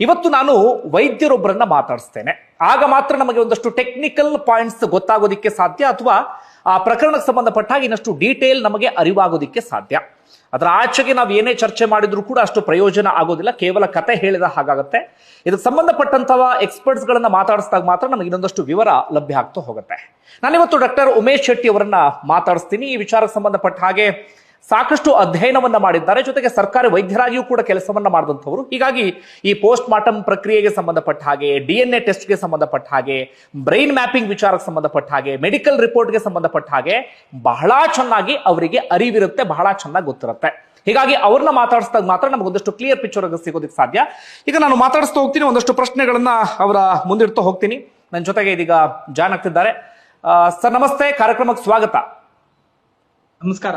ಇವತ್ತು ನಾನು ವೈದ್ಯರೊಬ್ಬರನ್ನ ಮಾತಾಡಿಸ್ತೇನೆ. ಆಗ ಮಾತ್ರ ನಮಗೆ ಒಂದಷ್ಟು ಟೆಕ್ನಿಕಲ್ ಪಾಯಿಂಟ್ಸ್ ಗೊತ್ತಾಗೋದಿಕ್ಕೆ ಸಾಧ್ಯ ಅಥವಾ ಆ ಪ್ರಕರಣಕ್ಕೆ ಸಂಬಂಧಪಟ್ಟ ಹಾಗೆ ಇನ್ನಷ್ಟು ಡೀಟೇಲ್ ನಮಗೆ ಅರಿವಾಗೋದಿಕ್ಕೆ ಸಾಧ್ಯ. ಅದರ ಆಚೆಗೆ ನಾವು ಏನೇ ಚರ್ಚೆ ಮಾಡಿದ್ರು ಕೂಡ ಅಷ್ಟು ಪ್ರಯೋಜನ ಆಗೋದಿಲ್ಲ. ಕೇವಲ ಕತೆ ಹೇಳಿದ ಹಾಗಾಗುತ್ತೆ. ಇದಕ್ಕೆ ಸಂಬಂಧಪಟ್ಟಂತಹ ಎಕ್ಸ್ಪರ್ಟ್ಸ್ ಗಳನ್ನ ಮಾತಾಡಿಸಿದಾಗ ಮಾತ್ರ ನಮಗೆ ಇನ್ನೊಂದಷ್ಟು ವಿವರ ಲಭ್ಯ ಆಗ್ತಾ ಹೋಗುತ್ತೆ. ನಾನಿವತ್ತು ಡಾಕ್ಟರ್ ಉಮೇಶ್ ಶೆಟ್ಟಿ ಅವರನ್ನ ಮಾತಾಡಿಸ್ತೀನಿ. ಈ ವಿಚಾರಕ್ಕೆ ಸಂಬಂಧಪಟ್ಟ ಹಾಗೆ ಸಾಕಷ್ಟು ಅಧ್ಯಯನವನ್ನ ಮಾಡಿದ್ದಾರೆ. ಜೊತೆಗೆ ಸರ್ಕಾರಿ ವೈದ್ಯರಾಗಿಯೂ ಕೂಡ ಕೆಲಸವನ್ನ ಮಾಡಿದಂಥವ್ರು. ಹೀಗಾಗಿ ಈ ಪೋಸ್ಟ್ ಮಾರ್ಟಮ್ ಪ್ರಕ್ರಿಯೆಗೆ ಸಂಬಂಧಪಟ್ಟ ಹಾಗೆ, ಡಿ ಎನ್ ಎ ಟೆಸ್ಟ್ಗೆ ಸಂಬಂಧಪಟ್ಟ ಹಾಗೆ, ಬ್ರೈನ್ ಮ್ಯಾಪಿಂಗ್ ವಿಚಾರಕ್ಕೆ ಸಂಬಂಧಪಟ್ಟ ಹಾಗೆ, ಮೆಡಿಕಲ್ ರಿಪೋರ್ಟ್ಗೆ ಸಂಬಂಧಪಟ್ಟ ಹಾಗೆ ಬಹಳ ಚೆನ್ನಾಗಿ ಅವರಿಗೆ ಅರಿವಿರುತ್ತೆ, ಬಹಳ ಚೆನ್ನಾಗಿ ಗೊತ್ತಿರುತ್ತೆ. ಹೀಗಾಗಿ ಅವ್ರನ್ನ ಮಾತಾಡಿಸಿದಾಗ ಮಾತ್ರ ನಮ್ಗೆ ಒಂದಷ್ಟು ಕ್ಲಿಯರ್ ಪಿಕ್ಚರ್ ಸಿಗೋದಕ್ಕೆ ಸಾಧ್ಯ. ಈಗ ನಾನು ಮಾತಾಡಿಸ್ತಾ ಹೋಗ್ತೀನಿ, ಒಂದಷ್ಟು ಪ್ರಶ್ನೆಗಳನ್ನ ಅವರ ಮುಂದಿಡ್ತಾ ಹೋಗ್ತೀನಿ. ನನ್ನ ಜೊತೆಗೆ ಇದೀಗ ಜಾನ್ ಆಗ್ತಿದ್ದಾರೆ. ಸರ್, ನಮಸ್ತೆ, ಕಾರ್ಯಕ್ರಮಕ್ಕೆ ಸ್ವಾಗತ. ನಮಸ್ಕಾರ.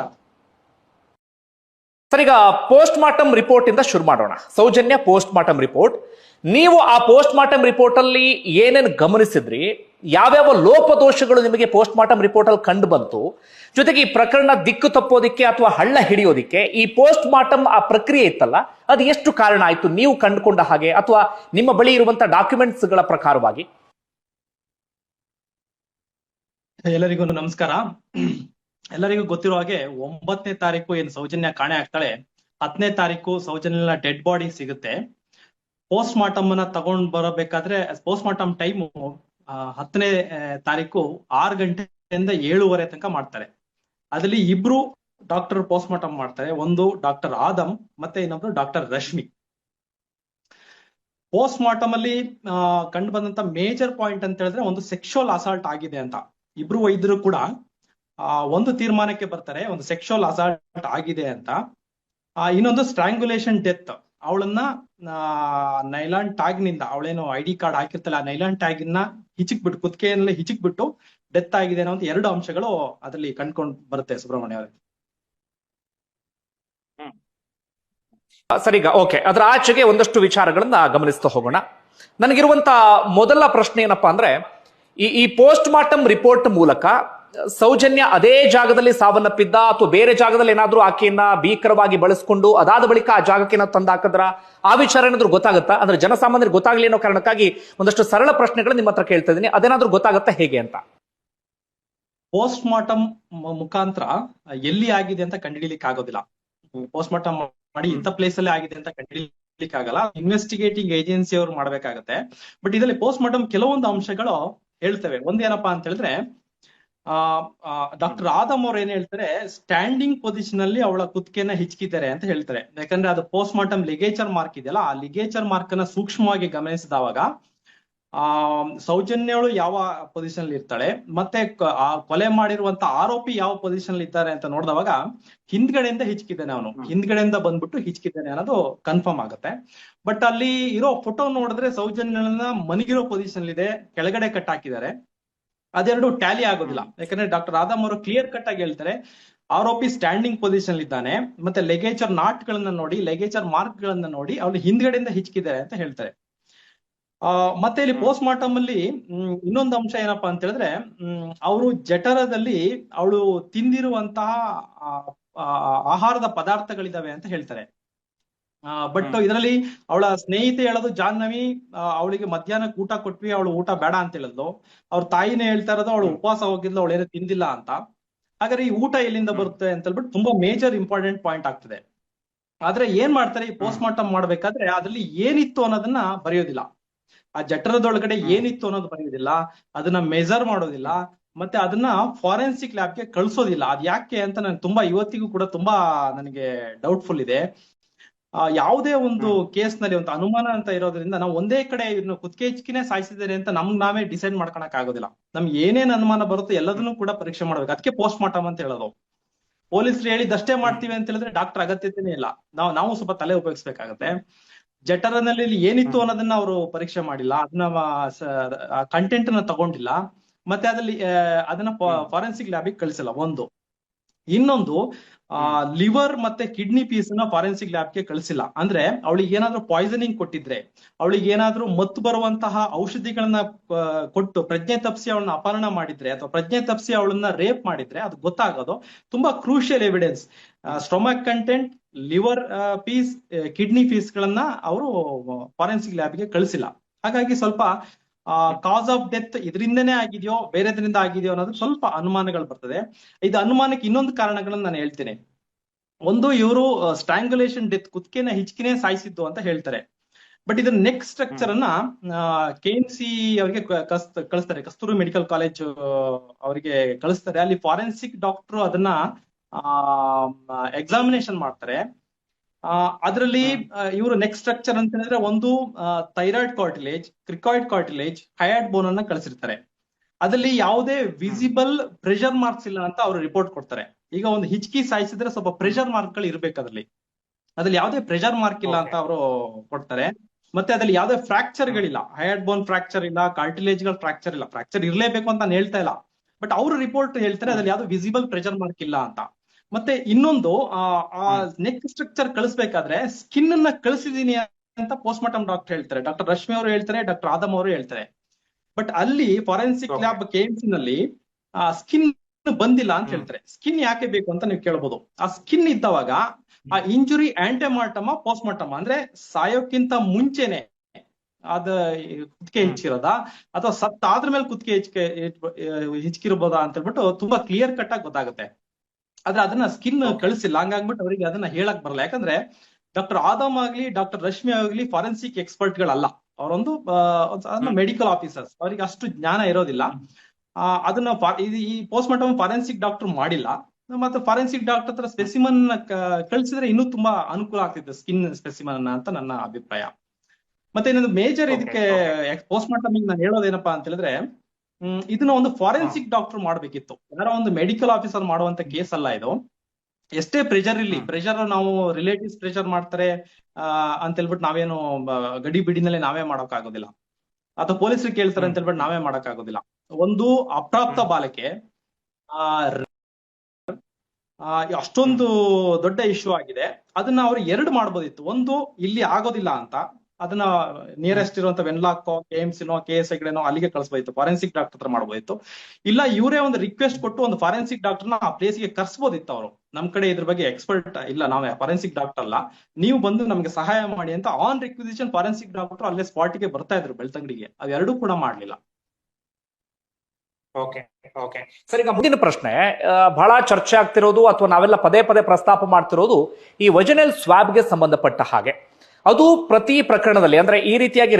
ಸರ್, ಈಗ ಪೋಸ್ಟ್ ಮಾರ್ಟಮ್ ರಿಪೋರ್ಟ್ ಇಂದ ಶುರು ಮಾಡೋಣ. ಸೌಜನ್ಯ ಪೋಸ್ಟ್ ಮಾರ್ಟಮ್ ರಿಪೋರ್ಟ್ ನೀವು ಆ ಪೋಸ್ಟ್ ಮಾರ್ಟಮ್ ರಿಪೋರ್ಟ್ ಅಲ್ಲಿ ಏನೇನು ಗಮನಿಸಿದ್ರಿ, ಯಾವ್ಯಾವ ಲೋಪದೋಷಗಳು ನಿಮಗೆ ಪೋಸ್ಟ್ ಮಾರ್ಟಮ್ ರಿಪೋರ್ಟ್ ಅಲ್ಲಿ ಕಂಡು ಬಂತು, ಜೊತೆಗೆ ಈ ಪ್ರಕರಣ ದಿಕ್ಕು ತಪ್ಪೋದಿಕ್ಕೆ ಅಥವಾ ಹಳ್ಳ ಹಿಡಿಯೋದಿಕ್ಕೆ ಈ ಪೋಸ್ಟ್ ಮಾರ್ಟಮ್ ಆ ಪ್ರಕ್ರಿಯೆ ಇತ್ತಲ್ಲ, ಅದು ಎಷ್ಟು ಕಾರಣ ಆಯ್ತು, ನೀವು ಕಂಡುಕೊಂಡ ಹಾಗೆ, ಅಥವಾ ನಿಮ್ಮ ಬಳಿ ಇರುವಂತಹ ಡಾಕ್ಯುಮೆಂಟ್ಸ್ಗಳ ಪ್ರಕಾರವಾಗಿ? ಎಲ್ಲರಿಗೂ ನಮಸ್ಕಾರ. ಎಲ್ಲರಿಗೂ ಗೊತ್ತಿರೋ ಹಾಗೆ ಒಂಬತ್ತನೇ ತಾರೀಕು ಏನ್ ಸೌಜನ್ಯ ಕಾಣೆ ಆಗ್ತಾಳೆ. ಹತ್ತನೇ ತಾರೀಕು ಸೌಜನ್ಯನ ಡೆಡ್ ಬಾಡಿ ಸಿಗುತ್ತೆ. ಪೋಸ್ಟ್ ಮಾರ್ಟಮ್ ಅನ್ನ ತಗೊಂಡ್ ಬರಬೇಕಾದ್ರೆ ಪೋಸ್ಟ್ ಮಾರ್ಟಮ್ ಟೈಮ್ ಹತ್ತನೇ ತಾರೀಕು ಆರು ಗಂಟೆಯಿಂದ ಏಳುವರೆ ತನಕ ಮಾಡ್ತಾರೆ. ಅದ್ರಲ್ಲಿ ಇಬ್ರು ಡಾಕ್ಟರ್ ಪೋಸ್ಟ್ ಮಾರ್ಟಮ್ ಮಾಡ್ತಾರೆ. ಒಂದು ಡಾಕ್ಟರ್ ಆದಮ್, ಮತ್ತೆ ಇನ್ನೊಬ್ರು ಡಾಕ್ಟರ್ ರಶ್ಮಿ. ಪೋಸ್ಟ್ ಮಾರ್ಟಮ್ ಅಲ್ಲಿ ಕಂಡು ಬಂದಂತ ಮೇಜರ್ ಪಾಯಿಂಟ್ ಅಂತ ಹೇಳಿದ್ರೆ ಒಂದು ಸೆಕ್ಷುವಲ್ ಅಸಾಲ್ಟ್ ಆಗಿದೆ ಅಂತ. ಇಬ್ರು ವೈದ್ಯರು ಕೂಡ ಆ, ಒಂದು ತೀರ್ಮಾನಕ್ಕೆ ಬರ್ತಾರೆ ಒಂದು ಸೆಕ್ಷುವಲ್ ಅಸಾಲ್ಟ್ ಆಗಿದೆ ಅಂತ. ಆ, ಇನ್ನೊಂದು ಸ್ಟ್ರಾಂಗ್ಯುಲೇಷನ್ ಡೆತ್ ಅವಳನ್ನ ನೈಲಾನ್ ಟ್ಯಾಗ್ನಿಂದ ಅವಳೇನು ಐ ಡಿ ಕಾರ್ಡ್ ಹಾಕಿರ್ತಲ್ಲ ನೈಲಾನ್ ಟ್ಯಾಗ್ನ ಕುತ್ಕೆಯಲ್ಲಿ ಹಿಚಿಕ್ ಬಿಟ್ಟು ಡೆತ್ ಆಗಿದೆ ಅನ್ನೋ ಎರಡು ಅಂಶಗಳು ಅದರಲ್ಲಿ ಕಂಡ್ಕೊಂಡ್ ಬರುತ್ತೆ ಸುಬ್ರಹ್ಮಣ್ಯ ಅವರೇ. ಸರಿ ಈಗ ಓಕೆ ಅದರ ಆಚೆಗೆ ಒಂದಷ್ಟು ವಿಚಾರಗಳನ್ನ ಗಮನಿಸ್ತಾ ಹೋಗೋಣ. ನನಗಿರುವಂತ ಮೊದಲ ಪ್ರಶ್ನೆ ಏನಪ್ಪಾ ಅಂದ್ರೆ ಈ ಈ ಪೋಸ್ಟ್ ಮಾರ್ಟಮ್ ರಿಪೋರ್ಟ್ ಮೂಲಕ ಸೌಜನ್ಯ ಅದೇ ಜಾಗದಲ್ಲಿ ಸಾವನ್ನಪ್ಪಿದ್ದ ಅಥವಾ ಬೇರೆ ಜಾಗದಲ್ಲಿ ಏನಾದ್ರೂ ಆಕೆಯನ್ನ ಭೀಕರವಾಗಿ ಬಳಸ್ಕೊಂಡು ಅದಾದ ಬಳಿಕ ಆ ಜಾಗಕ್ಕೆ ಏನೋ ತಂದು ಹಾಕಿದ್ರ? ಆ ವಿಚಾರ ಏನಾದ್ರು ಗೊತ್ತಾಗುತ್ತಾ? ಅಂದ್ರೆ ಜನಸಾಮಾನ್ಯರಿಗೆ ಗೊತ್ತಾಗ್ಲಿ ಅನ್ನೋ ಕಾರಣಕ್ಕಾಗಿ ಒಂದಷ್ಟು ಸರಳ ಪ್ರಶ್ನೆಗಳು ನಿಮ್ಮ ಹತ್ರ ಕೇಳ್ತಾ ಇದ್ದೀನಿ. ಅದೇನಾದ್ರೂ ಗೊತ್ತಾಗುತ್ತಾ ಹೇಗೆ ಅಂತ? ಪೋಸ್ಟ್ ಮಾರ್ಟಮ್ ಮುಖಾಂತರ ಎಲ್ಲಿ ಆಗಿದೆ ಅಂತ ಕಂಡುಹಿಡಿಲಿಕ್ಕೆ ಆಗೋದಿಲ್ಲ. ಪೋಸ್ಟ್ ಮಾರ್ಟಮ್ ಮಾಡಿ ಇಂಥ ಪ್ಲೇಸ್ ಅಲ್ಲಿ ಆಗಿದೆ ಅಂತ ಕಂಡುಹಿಡಿಲಿಕ್ಕೆ ಆಗಲ್ಲ. ಇನ್ವೆಸ್ಟಿಗೇಟಿಂಗ್ ಏಜೆನ್ಸಿ ಅವರು ಮಾಡ್ಬೇಕಾಗತ್ತೆ. ಬಟ್ ಇದರಲ್ಲಿ ಪೋಸ್ಟ್ ಮಾರ್ಟಮ್ ಕೆಲವೊಂದು ಅಂಶಗಳು ಹೇಳ್ತವೆ. ಒಂದೇನಪ್ಪಾ ಅಂತ ಹೇಳಿದ್ರೆ ಆ ಡಾಕ್ಟರ್ ಆದಮ್ ಅವ್ರು ಏನ್ ಹೇಳ್ತಾರೆ ಸ್ಟ್ಯಾಂಡಿಂಗ್ ಪೊಸಿಷನ್ ಅಲ್ಲಿ ಅವಳ ಕುತ್ತಿಗೆನ ಹಿಚ್ಕಿದ್ದಾರೆ ಅಂತ ಹೇಳ್ತಾರೆ. ಯಾಕಂದ್ರೆ ಅದು ಪೋಸ್ಟ್ ಮಾರ್ಟಮ್ ಲಿಗೇಚರ್ ಮಾರ್ಕ್ ಇದೆಯಲ್ಲ ಆ ಲಿಗೇಚರ್ ಮಾರ್ಕ್ ಅನ್ನ ಸೂಕ್ಷ್ಮವಾಗಿ ಗಮನಿಸಿದವಾಗ ಆ ಸೌಜನ್ಯವಳು ಯಾವ ಪೊಸಿಷನ್ ಅಲ್ಲಿ ಇರ್ತಾಳೆ ಮತ್ತೆ ಆ ಕೊಲೆ ಮಾಡಿರುವಂತ ಆರೋಪಿ ಯಾವ ಪೊಸಿಷನ್ ಅಲ್ಲಿ ಇದ್ದಾರೆ ಅಂತ ನೋಡಿದವಾಗ ಹಿಂದ್ಗಡೆಯಿಂದ ಹಿಚ್ಕಿದ್ದಾನೆ ಅವನು. ಹಿಂದ್ಗಡೆಯಿಂದ ಬಂದ್ಬಿಟ್ಟು ಹಿಚ್ಕಿದ್ದಾನೆ ಅನ್ನೋದು ಕನ್ಫರ್ಮ್ ಆಗುತ್ತೆ. ಬಟ್ ಅಲ್ಲಿ ಇರೋ ಫೋಟೋ ನೋಡಿದ್ರೆ ಸೌಜನ್ಯನ ಮನಿಗಿರೋ ಪೊಸಿಷನ್ ಇದೆ ಕೆಳಗಡೆ ಕಟ್ ಹಾಕಿದ್ದಾರೆ. ಅದೆರಡು ಟ್ಯಾಲಿ ಆಗೋದಿಲ್ಲ. ಯಾಕಂದ್ರೆ ಡಾಕ್ಟರ್ ಆದಮ್ ಅವರು ಕ್ಲಿಯರ್ ಕಟ್ ಆಗಿ ಹೇಳ್ತಾರೆ ಆರೋಪಿ ಸ್ಟ್ಯಾಂಡಿಂಗ್ ಪೊಸಿಷನ್ ಇದ್ದಾನೆ ಮತ್ತೆ ಲೆಗೇಚರ್ ನಾಟ್ ಗಳನ್ನ ನೋಡಿ ಲೆಗೇಚರ್ ಮಾರ್ಕ್ ಗಳನ್ನ ನೋಡಿ ಅವ್ರು ಹಿಂದ್ಗಡೆಯಿಂದ ಹಿಚ್ಕಿದ್ದಾರೆ ಅಂತ ಹೇಳ್ತಾರೆ. ಆ ಮತ್ತೆ ಇಲ್ಲಿ ಪೋಸ್ಟ್ ಮಾರ್ಟಮ್ ಅಲ್ಲಿ ಇನ್ನೊಂದು ಅಂಶ ಏನಪ್ಪಾ ಅಂತ ಹೇಳಿದ್ರೆ ಅವರು ಜಠರದಲ್ಲಿ ಅವಳು ತಿಂದಿರುವಂತಹ ಆಹಾರದ ಪದಾರ್ಥಗಳಿದಾವೆ ಅಂತ ಹೇಳ್ತಾರೆ. ಬಟ್. ಇದರಲ್ಲಿ ಅವಳ ಸ್ನೇಹಿತೆ ಹೇಳೋದು ಜಾಹ್ನವಿ ಅವಳಿಗೆ ಮಧ್ಯಾಹ್ನ ಊಟ ಕೊಟ್ವಿ ಅವಳು ಊಟ ಬೇಡ ಅಂತ ಹೇಳಿದ್ಲು. ಅವ್ರ ತಾಯಿನೇ ಹೇಳ್ತಾ ಇರೋದು ಅವಳು ಉಪವಾಸ ಹೋಗಿದ್ಲು ಅವಳೇನು ತಿಂದಿಲ್ಲ ಅಂತ. ಹಾಗಾದ್ರೆ ಈ ಊಟ ಎಲ್ಲಿಂದ ಬರುತ್ತೆ ಅಂತ ಹೇಳ್ಬಿಟ್ಟು ತುಂಬಾ ಮೇಜರ್ ಇಂಪಾರ್ಟೆಂಟ್ ಪಾಯಿಂಟ್ ಆಗ್ತದೆ. ಆದ್ರೆ ಏನ್ ಮಾಡ್ತಾರೆ ಈ ಪೋಸ್ಟ್ ಮಾರ್ಟಮ್ ಮಾಡ್ಬೇಕಾದ್ರೆ ಅದ್ರಲ್ಲಿ ಏನಿತ್ತು ಅನ್ನೋದನ್ನ ಬರೆಯೋದಿಲ್ಲ. ಆ ಜಠರದೊಳಗಡೆ ಏನಿತ್ತು ಅನ್ನೋದು ಬರೆಯೋದಿಲ್ಲ ಅದನ್ನ ಮೆಜರ್ ಮಾಡೋದಿಲ್ಲ ಮತ್ತೆ ಅದನ್ನ ಫಾರೆನ್ಸಿಕ್ ಲ್ಯಾಬ್ಗೆ ಕಳ್ಸೋದಿಲ್ಲ. ಅದ್ ಯಾಕೆ ಅಂತ ನನ್ ತುಂಬಾ ಇವತ್ತಿಗೂ ಕೂಡ ತುಂಬಾ ನನಗೆ ಡೌಟ್ಫುಲ್ ಇದೆ. ಆ, ಯಾವುದೇ ಒಂದು ಕೇಸ್ನಲ್ಲಿ ಒಂದು ಅನುಮಾನ ಅಂತ ಇರೋದ್ರಿಂದ ನಾವು ಒಂದೇ ಕಡೆ ಇವ್ರನ್ನ ಕುತ್ಕೆ ಹೆಚ್ಚಿಕೆ ಸಾಯಿಸಿದ್ದಾರೆ ಅಂತ ನಮ್ಗ್ ನಾವೇ ಡಿಸೈಡ್ ಮಾಡ್ಕೊಳಕ್ ಆಗೋದಿಲ್ಲ. ನಮ್ಗೆ ಏನೇನ್ ಅನುಮಾನ ಬರುತ್ತೋ ಎಲ್ಲದನ್ನು ಕೂಡ ಪರೀಕ್ಷೆ ಮಾಡ್ಬೇಕು. ಅದಕ್ಕೆ ಪೋಸ್ಟ್ ಮಾರ್ಟಮ್ ಅಂತ ಹೇಳೋದು. ಪೊಲೀಸರು ಹೇಳಿದಷ್ಟೇ ಮಾಡ್ತೀವಿ ಅಂತ ಹೇಳಿದ್ರೆ ಡಾಕ್ಟರ್ ಅಗತ್ಯತೆನೇ ಇಲ್ಲ. ನಾವು ನಾವು ಸ್ವಲ್ಪ ತಲೆ ಉಪಯೋಗಿಸ್ಬೇಕಾಗತ್ತೆ. ಜಠರನಲ್ಲಿ ಏನಿತ್ತು ಅನ್ನೋದನ್ನ ಅವರು ಪರೀಕ್ಷೆ ಮಾಡಿಲ್ಲ. ಅದನ್ನ ಕಂಟೆಂಟ್ ಅನ್ನ ತಗೊಂಡಿಲ್ಲ. ಮತ್ತೆ ಅದ್ರಲ್ಲಿ ಅದನ್ನ ಫಾರೆನ್ಸಿಕ್ ಲ್ಯಾಬಿಗೆ ಕಳಿಸಿಲ್ಲ. ಒಂದು. ಇನ್ನೊಂದು ಲಿವರ್ ಮತ್ತೆ ಕಿಡ್ನಿ ಪೀಸ್ನ ಫಾರೆನ್ಸಿಕ್ ಲ್ಯಾಬ್ಗೆ ಕಳಿಸಿಲ್ಲ. ಅಂದ್ರೆ ಅವಳಿಗೆ ಏನಾದ್ರೂ ಪಾಯ್ಸನಿಂಗ್ ಕೊಟ್ಟಿದ್ರೆ ಅವಳಿಗೆ ಏನಾದ್ರೂ ಮತ್ತು ಬರುವಂತಹ ಔಷಧಿಗಳನ್ನ ಕೊಟ್ಟು ಪ್ರಜ್ಞೆ ತಪ್ಪಿಸಿ ಅವಳನ್ನ ಅಪಹರಣ ಮಾಡಿದ್ರೆ ಅಥವಾ ಪ್ರಜ್ಞೆ ತಪ್ಪಿಸಿ ಅವಳನ್ನ ರೇಪ್ ಮಾಡಿದ್ರೆ ಅದು ಗೊತ್ತಾಗೋದು. ತುಂಬಾ crucial evidence stomach content liver piece kidney piece ಗಳನ್ನ ಅವರು ಫಾರೆನ್ಸಿಕ್ ಲ್ಯಾಬ್ಗೆ ಕಳಿಸಿಲ್ಲ. ಹಾಗಾಗಿ ಸ್ವಲ್ಪ ಕಾಸ್ ಆಫ್ ಡೆತ್ ಇದರಿಂದನೇ ಆಗಿದೆಯೋ, ಬೇರೆದ್ರಿಂದ ಆಗಿದೆಯೋ ಅನ್ನೋದು ಸ್ವಲ್ಪ ಅನುಮಾನಗಳು ಬರ್ತದೆ. ಇದು ಅನುಮಾನಕ್ಕೆ ಇನ್ನೊಂದು ಕಾರಣಗಳನ್ನ ನಾನು ಹೇಳ್ತೇನೆ. ಒಂದು ಇವರು ಸ್ಟ್ರಾಂಗುಲೇಷನ್ ಡೆತ್ ಕುತ್ತಿಗೆನ ಹಿಚ್ಕಿನೇ ಸಾಯಿಸಿದ್ದು ಅಂತ ಹೇಳ್ತಾರೆ. ಬಟ್ ಇದನ್ನ ನೆಕ್ಸ್ಟ್ ಸ್ಟ್ರಕ್ಚರ್ ಅನ್ನ ಕೆ ಎನ್ ಸಿ ಅವರಿಗೆ ಕಳಿಸ್ತಾರೆ. ಕಸ್ತೂರಿ ಮೆಡಿಕಲ್ ಕಾಲೇಜ್ ಅವರಿಗೆ ಕಳಿಸ್ತಾರೆ. ಅಲ್ಲಿ ಫಾರೆನ್ಸಿಕ್ ಡಾಕ್ಟರ್ ಅದನ್ನ ಎಕ್ಸಾಮಿನೇಷನ್ ಮಾಡ್ತಾರೆ. ಅದರಲ್ಲಿ ಇವರು ನೆಕ್ಸ್ಟ್ ಸ್ಟ್ರಕ್ಚರ್ ಅಂತ ಹೇಳಿದ್ರೆ ಒಂದು thyroid cartilage cricoid cartilage hyoid bone ಅನ್ನ ಕಳಿಸಿರ್ತಾರೆ. ಅದರಲ್ಲಿ ಯಾವುದೇ ವಿಸಿಬಲ್ ಪ್ರೆಷರ್ ಮಾರ್ಕ್ಸ್ ಇಲ್ಲ ಅಂತ ಅವರು ರಿಪೋರ್ಟ್ ಕೊಡ್ತಾರೆ. ಈಗ ಒಂದು ಹಿಚ್ಕಿ ಸಾಯಿಸಿದ್ರೆ ಸ್ವಲ್ಪ ಪ್ರೆಷರ್ ಮಾರ್ಕ್ಗಳು ಇರ್ಬೇಕು ಅದ್ರಲ್ಲಿ. ಅದ್ರಲ್ಲಿ ಯಾವುದೇ ಪ್ರೆಷರ್ ಮಾರ್ಕ್ ಇಲ್ಲ ಅಂತ ಅವರು ಕೊಡ್ತಾರೆ. ಮತ್ತೆ ಅದ್ರಲ್ಲಿ ಯಾವುದೇ ಫ್ರಾಕ್ಚರ್ ಗಳಿಲ್ಲ. ಹೈಯಾಡ್ ಬೋನ್ ಫ್ರಾಕ್ಚರ್ ಇಲ್ಲ ಕಾರ್ಟಿಲೇಜ್ಗಳ ಫ್ರಾಕ್ಚರ್ ಇಲ್ಲ. ಫ್ರಾಕ್ಚರ್ ಇರಲೇಬೇಕು ಅಂತ ನಾನು ಹೇಳ್ತಾ ಇಲ್ಲ. ಬಟ್ ಅವರು ರಿಪೋರ್ಟ್ ಹೇಳ್ತಾರೆ ಅದ್ರಲ್ಲಿ ಯಾವ್ದು ವಿಸಿಬಲ್ ಪ್ರೆಷರ್ ಮಾರ್ಕ್ ಇಲ್ಲ ಅಂತ. ಮತ್ತೆ ಇನ್ನೊಂದು ಆ ನೆಕ್ ಸ್ಟ್ರಕ್ಚರ್ ಕಳಿಸ್ಬೇಕಾದ್ರೆ ಸ್ಕಿನ್ ಅನ್ನ ಕಳಿಸಿದೀನಿ ಅಂತ ಪೋಸ್ಟ್ ಮಾರ್ಟಮ್ ಡಾಕ್ಟರ್ ಹೇಳ್ತಾರೆ. ಡಾಕ್ಟರ್ ರಶ್ಮಿ ಅವರು ಹೇಳ್ತಾರೆ ಡಾಕ್ಟರ್ ಆದಮ್ ಅವರು ಹೇಳ್ತಾರೆ. ಬಟ್ ಅಲ್ಲಿ ಫಾರೆನ್ಸಿಕ್ ಲ್ಯಾಬ್ ಕೆಎಂಸಿ ನಲ್ಲಿ ಆ ಸ್ಕಿನ್ ಬಂದಿಲ್ಲ ಅಂತ ಹೇಳ್ತಾರೆ. ಸ್ಕಿನ್ ಯಾಕೆ ಬೇಕು ಅಂತ ನೀವು ಕೇಳ್ಬೋದು. ಆ ಸ್ಕಿನ್ ಇದ್ದವಾಗ ಆ ಇಂಜುರಿ ಆಂಟೆಮಾರ್ಟಮ ಪೋಸ್ಟ್ ಮಾರ್ಟಮ್ ಅಂದ್ರೆ ಸಾಯೋಕ್ಕಿಂತ ಮುಂಚೆನೆ ಅದ ಕುತ್ತಿಗೆ ಹೆಚ್ಚಿರೋದಾ? ಅಥವಾ ಸತ್ತ ಆದ್ರ ಮೇಲೆ ಕುತ್ತಿಗೆ ಹೆಚ್ಚಿಗೆ ಹೆಚ್ಚಿರ್ಬೋದಾ ಅಂತ ಹೇಳ್ಬಿಟ್ಟು ತುಂಬಾ ಕ್ಲಿಯರ್ ಕಟ್ ಆಗಿ ಗೊತ್ತಾಗುತ್ತೆ. ಆದ್ರೆ ಅದನ್ನ ಸ್ಕಿನ್ ಕಳಿಸಿಲ್ಲ ಹಂಗಾಗ್ಬಿಟ್ಟು ಅವರಿಗೆ ಅದನ್ನ ಹೇಳಕ್ ಬರಲ್ಲ. ಯಾಕಂದ್ರೆ ಡಾಕ್ಟರ್ ಆದಮ್ ಆಗ್ಲಿ ಡಾಕ್ಟರ್ ರಶ್ಮಿ ಆಗ್ಲಿ ಫಾರೆನ್ಸಿಕ್ ಎಕ್ಸ್ಪರ್ಟ್ ಗಳಲ್ಲ. ಅವರೊಂದು ಮೆಡಿಕಲ್ ಆಫೀಸರ್ಸ್ ಅವರಿಗೆ ಅಷ್ಟು ಜ್ಞಾನ ಇರೋದಿಲ್ಲ. ಅದನ್ನ ಈ ಪೋಸ್ಟ್ ಮಾರ್ಟಮ್ ಫಾರೆನ್ಸಿಕ್ ಡಾಕ್ಟರ್ ಮಾಡಿಲ್ಲ. ಮತ್ತೆ ಫಾರೆನ್ಸಿಕ್ ಡಾಕ್ಟರ್ ಹತ್ರ ಸ್ಪೆಸಿಮನ್ ಕಳಿಸಿದ್ರೆ ಇನ್ನೂ ತುಂಬಾ ಅನುಕೂಲ ಆಗ್ತಿತ್ತು ಸ್ಕಿನ್ ಸ್ಪೆಸಿಮನ್ ಅಂತ ನನ್ನ ಅಭಿಪ್ರಾಯ. ಮತ್ತೆ ಇನ್ನೊಂದು ಮೇಜರ್ ಇದಕ್ಕೆ ಪೋಸ್ಟ್ ಮಾರ್ಟಮ್ ನಾನು ಹೇಳೋದೇನಪ್ಪಾ ಅಂತ ಹೇಳಿದ್ರೆ ಹ್ಮ್ ಇದನ್ನ ಒಂದು ಫಾರೆನ್ಸಿಕ್ ಡಾಕ್ಟರ್ ಮಾಡ್ಬೇಕಿತ್ತು. ಯಾರೋ ಒಂದು ಮೆಡಿಕಲ್ ಆಫೀಸರ್ ಮಾಡುವಂತ ಕೇಸ್ ಅಲ್ಲ ಇದು. ಎಷ್ಟೇ ಪ್ರೆಷರ್ ಇಲ್ಲಿ ಪ್ರೆಷರ್ ನಾವು ರಿಲೇಟಿವ್ಸ್ ಪ್ರೆಷರ್ ಮಾಡ್ತಾರೆ ಅಂತ ಹೇಳ್ಬಿಟ್ಟು ನಾವೇನು ಗಡಿ ಬಿಡಿನಲ್ಲಿ ನಾವೇ ಮಾಡಕ್ ಆಗೋದಿಲ್ಲ ಅಥವಾ ಪೊಲೀಸರು ಕೇಳ್ತಾರೆ ಅಂತ ಹೇಳ್ಬಿಟ್ಟು ನಾವೇ ಮಾಡಕ್ ಆಗೋದಿಲ್ಲ ಒಂದು ಅಪ್ರಾಪ್ತ ಬಾಲಕೆ ಆ ಅಷ್ಟೊಂದು ದೊಡ್ಡ ಇಶ್ಯೂ ಆಗಿದೆ. ಅದನ್ನ ಅವ್ರು ಎರಡು ಮಾಡ್ಬೋದಿತ್ತು. ಒಂದು ಇಲ್ಲಿ ಆಗೋದಿಲ್ಲ ಅಂತ. ಅದನ್ನ ನಿಯರೆಸ್ಟ್ ಇರುವಂತ ವೆನ್ಲಾಕ್ ಎಂ ಸಿನೋ ಕೆ ಎಸ್ ಐಗಳೇನೋ ಅಲ್ಲಿಗೆ ಕಳಿಸಬಹುದು ಫಾರೆನ್ಸಿಕ್ ಡಾಕ್ಟರ್ ಹತ್ರ ಮಾಡಬಹುದಿತ್ತು ಇಲ್ಲ, ಇವರೇ ಒಂದು ರಿಕ್ವೆಸ್ಟ್ ಕೊಟ್ಟು ಒಂದು ಫಾರೆನ್ಸಿಕ್ ಡಾಕ್ಟರ್ನ ಆ ಪ್ಲೇಸ್ಗೆ ಕರ್ಸ್ಬೋದಿತ್ತು ಅವರು. ನಮ್ ಕಡೆ ಇದ್ರ ಬಗ್ಗೆ ಎಕ್ಸ್ಪರ್ಟ್ ಇಲ್ಲ, ನಾವು ಫಾರೆನ್ಸಿಕ್ ಡಾಕ್ಟರ್ ಅಲ್ಲ. ನೀವು ಬಂದು ನಮಗೆ ಸಹಾಯ ಮಾಡಿ ಅಂತ ಆನ್ ರಿಕ್ವಿಸಿಷನ್ ಫಾರೆನ್ಸಿಕ್ ಡಾಕ್ಟರ್ ಅಲ್ಲೇ ಸ್ಪಾಟ್ಗೆ ಬರ್ತಾ ಇದ್ರು ಬೆಳ್ತಂಗಡಿಗೆ. ಅವೆರಡೂ ಕೂಡ ಮಾಡ್ಲಿಲ್ಲ. ಓಕೆ ಓಕೆ ಈಗ ಮುಂದಿನ ಪ್ರಶ್ನೆ ಬಹಳ ಚರ್ಚೆ ಆಗ್ತಿರೋದು ಅಥವಾ ನಾವೆಲ್ಲ ಪದೇ ಪದೇ ಪ್ರಸ್ತಾಪ ಮಾಡ್ತಿರೋದು ಈ ವಜನಲ್ ಸ್ವಾಬ್ಗೆ ಸಂಬಂಧಪಟ್ಟ ಹಾಗೆ. ಅದು ಪ್ರತಿ ಪ್ರಕರಣದಲ್ಲಿ, ಅಂದ್ರೆ ಈ ರೀತಿಯಾಗಿ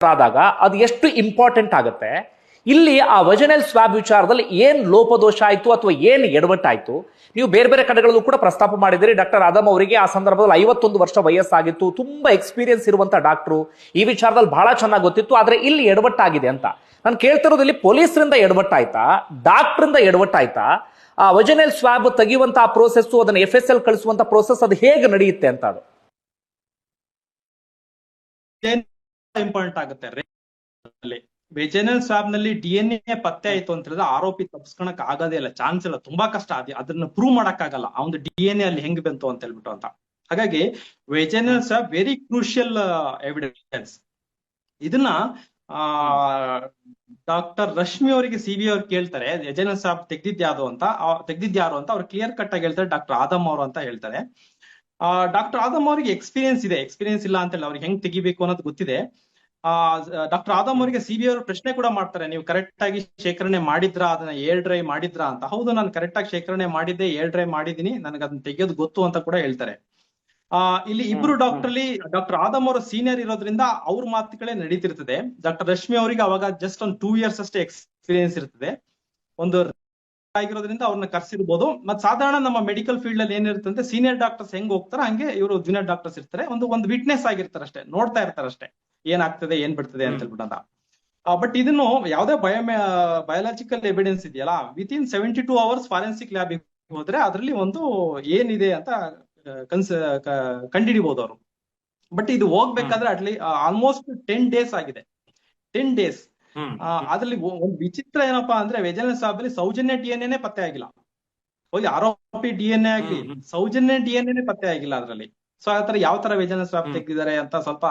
ಆದಾಗ ಅದು ಎಷ್ಟು ಇಂಪಾರ್ಟೆಂಟ್ ಆಗುತ್ತೆ? ಇಲ್ಲಿ ಆ ವಜನಲ್ ಸ್ವಾಬ್ ವಿಚಾರದಲ್ಲಿ ಏನ್ ಲೋಪದೋಷ ಆಯ್ತು ಅಥವಾ ಏನ್ ಎಡವಟ್ಟಾಯ್ತು? ನೀವು ಬೇರೆ ಬೇರೆ ಕಡೆಗಳಲ್ಲೂ ಕೂಡ ಪ್ರಸ್ತಾಪ ಮಾಡಿದಿರಿ ಡಾಕ್ಟರ್ ಆದಮ್ ಅವರಿಗೆ ಆ ಸಂದರ್ಭದಲ್ಲಿ ಐವತ್ತೊಂದು ವರ್ಷ ವಯಸ್ಸಾಗಿತ್ತು. ತುಂಬಾ ಎಕ್ಸ್ಪೀರಿಯನ್ಸ್ ಇರುವಂತ ಡಾಕ್ಟ್ರು. ಈ ವಿಚಾರದಲ್ಲಿ ಬಹಳ ಚೆನ್ನಾಗಿ ಗೊತ್ತಿತ್ತು. ಆದ್ರೆ ಇಲ್ಲಿ ಎಡವಟ್ಟಾಗಿದೆ ಅಂತ. ನಾನು ಕೇಳ್ತಿರೋದು ಇಲ್ಲಿ ಪೊಲೀಸರಿಂದ ಎಡವಟ್ಟಾಯ್ತಾ? ಡಾಕ್ಟ್ರಿಂದ ಎಡವಟ್ಟಾಯ್ತಾ? ಆ ವಜನಲ್ ಸ್ವಾಬ್ ತೆಗೆಯುವಂತಹ ಆ ಪ್ರೋಸೆಸ್ ಅದನ್ನ ಎಫ್ ಎಸ್ ಎಲ್ ಕಳಿಸುವಂತ ಪ್ರೋಸೆಸ್ ಅದು ಹೇಗೆ ನಡೆಯುತ್ತೆ ಅಂತ ಅದು. ಇಂಪಾರ್ಟೆಂಟ್ ಆಗುತ್ತೆ. ವೆಜನಲ್ ಸ್ವಾಬ್ನಲ್ಲಿ ಡಿ ಎನ್ ಎ ಪತ್ತೆ ಆಯ್ತು ಅಂತ ಹೇಳಿದ್ರೆ ಆರೋಪಿ ತಪ್ಸ್ಕೊಳಕ್ ಆಗೋದೇ ಇಲ್ಲ. ಚಾನ್ಸ್ ಇಲ್ಲ. ತುಂಬಾ ಕಷ್ಟ. ಅದೇ ಅದನ್ನ ಪ್ರೂವ್ ಮಾಡಕ್ ಆಗಲ್ಲ ಅವ್ನು ಡಿ ಎನ್ ಎ ಅಲ್ಲಿ ಹೆಂಗ್ ಬಂತು ಅಂತ ಹೇಳ್ಬಿಟ್ಟು ಅಂತ. ಹಾಗಾಗಿ vaginal swab very crucial evidence ಇದನ್ನ, ಆ ಡಾಕ್ಟರ್ ರಶ್ಮಿ ಅವರಿಗೆ ಸಿ ಬಿ ಅವ್ರು ಕೇಳ್ತಾರೆ. ವೆಜನಲ್ ಸ್ವಾಬ್ ತೆಗ್ದಿದ್ಯಾವುದು ಅಂತ ತೆಗ್ದಿದ್ಯಾರು ಅಂತ ಅವ್ರು ಕ್ಲಿಯರ್ ಕಟ್ ಆಗಿ ಹೇಳ್ತಾರೆ. ಡಾಕ್ಟರ್ ಆದಮ್ ಅವರು ಅಂತ ಹೇಳ್ತಾರೆ. ಆ ಡಾಕ್ಟರ್ ಆದಮ್ ಅವರಿಗೆ ಎಕ್ಸ್ಪೀರಿಯನ್ಸ್ ಇದೆ. ಎಕ್ಸ್ಪೀರಿಯನ್ಸ್ ಇಲ್ಲ ಅಂತ ಹೇಳಿ ಅವ್ರಿಗೆ ಹೆಂಗ್ ತೆಗಿಬೇಕು ಅನ್ನೋದು ಗೊತ್ತಿದೆ. ಆ ಡಾಕ್ಟರ್ ಆದಮ್ ಅವರಿಗೆ ಸಿ ಬಿ ಅವರು ಪ್ರಶ್ನೆ ಕೂಡ ಮಾಡ್ತಾರೆ. ನೀವು ಕರೆಕ್ಟ್ ಆಗಿ ಶೇಖರಣೆ ಮಾಡಿದ್ರಾ? ಅದನ್ನ ಏರ್ ಡ್ರೈ ಮಾಡಿದ್ರಾ ಅಂತ. ಹೌದು ನಾನು ಕರೆಕ್ಟ್ ಆಗಿ ಶೇಖರಣೆ ಮಾಡಿದ್ದೆ ಏರ್ ಡ್ರೈ ಮಾಡಿದೀನಿ ನನಗೆ ಅದನ್ನ ತೆಗೆಯೋದು ಗೊತ್ತು ಅಂತ ಕೂಡ ಹೇಳ್ತಾರೆ. ಆ ಇಲ್ಲಿ ಇಬ್ರು ಡಾಕ್ಟರ್ ಅಲ್ಲಿ ಡಾಕ್ಟರ್ ಆದಮ್ ಅವರು ಸೀನಿಯರ್ ಇರೋದ್ರಿಂದ ಅವ್ರ ಮಾತುಗಳೇ ನಡೀತಿರ್ತದೆ. ಡಾಕ್ಟರ್ ರಶ್ಮಿ ಅವರಿಗೆ ಅವಾಗ ಜಸ್ಟ್ ಒಂದು ಟೂ ಇಯರ್ಸ್ ಅಷ್ಟೇ ಎಕ್ಸ್ಪೀರಿಯನ್ಸ್ ಇರ್ತದೆ. ಒಂದು ಆಗಿರೋದ್ರಿಂದ ಅವ್ರನ್ನ ಕರ್ಸಿರ್ಬೋದು. ಮತ್ತೆ ಸಾಧಾರಣ ನಮ್ಮ ಮೆಡಿಕಲ್ ಫೀಲ್ಡ್ ಅಲ್ಲಿ ಏನಿರುತ್ತೆ ಸೀನಿಯರ್ ಡಾಕ್ಟರ್ಸ್ ಹೆಂಗ್ ಹೋಗ್ತಾರೆ ಹಂಗೆ ಇವರು ಜೂನಿಯರ್ ಡಾಕ್ಟರ್ಸ್ ಇರ್ತಾರೆ. ಒಂದು ಒಂದು ವಿಟ್ನೆಸ್ ಆಗಿರ್ತಾರೆ ಅಷ್ಟೇ. ನೋಡ್ತಾ ಇರ್ತಾರೆ ಅಷ್ಟೇ. ಏನಾಗ್ತದೆ ಏನ್ ಬಿಡ್ತದೆ ಅಂತ ಹೇಳ್ಬಿಟ್ಟಂತ ಬಟ್ ಇದನ್ನು ಯಾವುದೇ ಬಯೋ ಬಯಾಲಜಿಕಲ್ ಎವಿಡೆನ್ಸ್ ಇದೆಯಲ್ಲ within seventy two hours forensic lab ಹೋದ್ರೆ ಅದ್ರಲ್ಲಿ ಒಂದು ಏನಿದೆ ಅಂತ ಕನ್ಸ್ ಕಂಡಿಡಿಬಹುದು ಅವರು. ಬಟ್ ಇದು ಹೋಗ್ಬೇಕಾದ್ರೆ ಅಟ್ಲಿ ಆಲ್ಮೋಸ್ಟ್ ಟೆನ್ ಡೇಸ್ ಆಗಿದೆ. ಟೆನ್ ಡೇಸ್ ಅದ್ರಲ್ಲಿ ಒಂದು ವಿಚಿತ್ರ ಏನಪ್ಪಾ ಅಂದ್ರೆ ವೆಜಿಲೆನ್ಸ್ ಲ್ಯಾಬ್ ಅಲ್ಲಿ ಸೌಜನ್ಯ ಡಿ ಎನ್ ಎನೇ ಪತ್ತೆ ಆಗಿಲ್ಲ. ಹೋಗಿ ಆರೋಪಿ ಡಿ ಎನ್ ಎ ಆಗ್ಲಿ ಸೌಜನ್ಯ ಡಿ ಎನ್ ಎನೇ ಪತ್ತೆ ಆಗಿಲ್ಲ ಅದ್ರಲ್ಲಿ. ಸೊ ಆತರ ಯಾವ ತರ ವೆಜಿಲೆನ್ಸ್ ಲ್ಯಾಬ್ ತೆಗ್ದಿದ್ದಾರೆ ಅಂತ ಸ್ವಲ್ಪ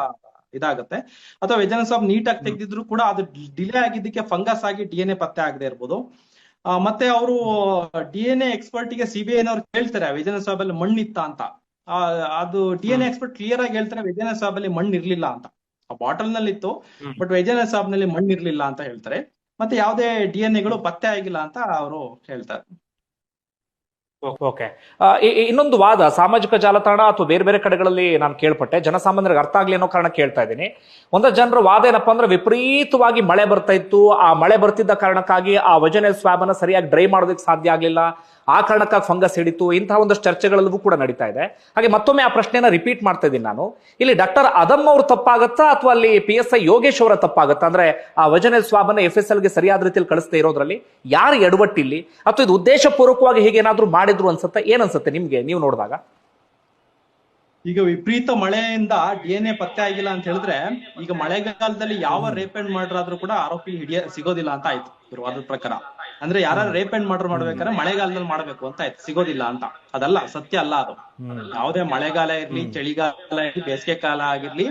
ಇದಾಗುತ್ತೆ. ಅಥವಾ ವೆಜನಲ್ ನೀಟ್ ನೀಟಾಗಿ ತೆಗ್ದಿದ್ರು ಕೂಡ ಅದು ಡಿಲೇ ಆಗಿದ್ದಕ್ಕೆ ಫಂಗಸ್ ಆಗಿ ಡಿ ಎನ್ ಎ ಪತ್ತೆ ಆಗದೆ ಇರ್ಬೋದು. ಮತ್ತೆ ಅವರು ಡಿ ಎನ್ ಎ ಎಕ್ಸ್ಪರ್ಟ್ಗೆ ನವ್ರು ಕೇಳ್ತಾರೆ ವಿಜಯನ ಅಲ್ಲಿ ಮಣ್ಣಿತ್ತ ಅಂತ. ಆ, ಅದು ಡಿ ಎನ್ ಎಕ್ಸ್ಪರ್ಟ್ ಕ್ಲಿಯರ್ ಆಗಿ ಹೇಳ್ತಾರೆ ವಿಜಯನ ಅಲ್ಲಿ ಮಣ್ಣು ಇರ್ಲಿಲ್ಲ ಅಂತ. ಆ ಬಾಟಲ್ನಲ್ಲಿ ಇತ್ತು. ಬಟ್ ವೈಜನ ಸಾಬ್ನಲ್ಲಿ ಮಣ್ಣು ಇರ್ಲಿಲ್ಲ ಅಂತ ಹೇಳ್ತಾರೆ. ಮತ್ತೆ ಯಾವುದೇ ಡಿ ಎನ್ ಎಗಳು ಪತ್ತೆ ಆಗಿಲ್ಲ ಅಂತ ಅವರು ಹೇಳ್ತಾರೆ. ಓಕೆ. ಇನ್ನೊಂದು ವಾದ ಸಾಮಾಜಿಕ ಜಾಲತಾಣ ಅಥವಾ ಬೇರೆ ಬೇರೆ ಕಡೆಗಳಲ್ಲಿ ನಾನು ಕೇಳ್ಪಟ್ಟೆ. ಜನಸಾಮಾನ್ಯರಿಗೆ ಅರ್ಥ ಆಗ್ಲಿ ಅನ್ನೋ ಕಾರಣ ಕೇಳ್ತಾ ಇದ್ದೀನಿ. ಒಂದಷ್ಟು ಜನರ ವಾದ ಏನಪ್ಪಾ ಅಂದ್ರೆ ವಿಪರೀತವಾಗಿ ಮಳೆ ಬರ್ತಾ ಇತ್ತು. ಆ ಮಳೆ ಬರ್ತಿದ್ದ ಕಾರಣಕ್ಕಾಗಿ ಆ ವಜನೆ ಸ್ವಾಬ್ ಅನ್ನ ಸರಿಯಾಗಿ ಡ್ರೈ ಮಾಡೋದಕ್ಕೆ ಸಾಧ್ಯ ಆಗ್ಲಿಲ್ಲ. ಆ ಕಾರಣಕ್ಕಾಗಿ ಫಂಗಸ್ ಹಿಡಿತು, ಇಂತಹ ಒಂದಷ್ಟು ಚರ್ಚೆಗಳಲ್ಲೂ ಕೂಡ ನಡೀತಾ ಇದೆ. ಹಾಗೆ ಮತ್ತೊಮ್ಮೆ ಆ ಪ್ರಶ್ನೆಯನ್ನು ರಿಪೀಟ್ ಮಾಡ್ತಾ ಇದ್ದೀನಿ ನಾನು. ಇಲ್ಲಿ ಡಾಕ್ಟರ್ ಅದಮ್ ಅವರು ತಪ್ಪಾಗತ್ತಾ ಅಥವಾ ಅಲ್ಲಿ ಪಿ ಎಸ್ ಐ ಯೋಗೇಶ್ ಅವರ ತಪ್ಪಾಗತ್ತಾ? ಅಂದ್ರೆ ಆ ವಜನೆ ಸ್ವಾಬನ್ನ ಎಫ್ ಎಸ್ ಎಲ್ಗೆ ಸರಿಯಾದ ರೀತಿಯಲ್ಲಿ ಕಳಿಸ್ತಾ ಇರೋದ್ರಲ್ಲಿ ಯಾರು ಎಡವಟ್ಟಿಲ್ಲಿ? ಅಥವಾ ಇದು ಉದ್ದೇಶಪೂರ್ವಕವಾಗಿ ಹೀಗೇನಾದ್ರೂ ಮಾಡಿದ್ರು ಅನ್ಸುತ್ತೆ? ಏನ್ ಅನ್ಸುತ್ತೆ ನಿಮ್ಗೆ ನೀವು ನೋಡಿದಾಗ? ಈಗ ವಿಪರೀತ ಮಳೆಯಿಂದ ಡಿ ಪತ್ತೆ ಆಗಿಲ್ಲ ಅಂತ ಹೇಳಿದ್ರೆ, ಈಗ ಮಳೆಗಾಲದಲ್ಲಿ ಯಾವ ರೇಪ್ ಅಂಡ್ ಮರ್ಡರ್ ಆದ್ರೂ ಕೂಡ ಆರೋಪಿ ಹಿಡಿಯ ಸಿಗೋದಿಲ್ಲ ಅಂತ ಆಯ್ತು. ಇರುವ ಪ್ರಕಾರ. ಅಂದ್ರೆ ಯಾರು ರೇಪ್ ಅಂಡ್ ಮರ್ಡರ್ ಮಾಡ್ಬೇಕಾದ್ರೆ ಮಳೆಗಾಲದಲ್ಲಿ ಮಾಡ್ಬೇಕು ಅಂತ ಆಯ್ತು. ಸಿಗೋದಿಲ್ಲ ಅಂತ. ಅದಲ್ಲ ಸತ್ಯ ಅಲ್ಲ ಅದು. ಯಾವುದೇ ಮಳೆಗಾಲ ಇರ್ಲಿ ಚಳಿಗಾಲ ಇರ್ಲಿ ಬೇಸಿಗೆ ಕಾಲ ಆಗಿರ್ಲಿ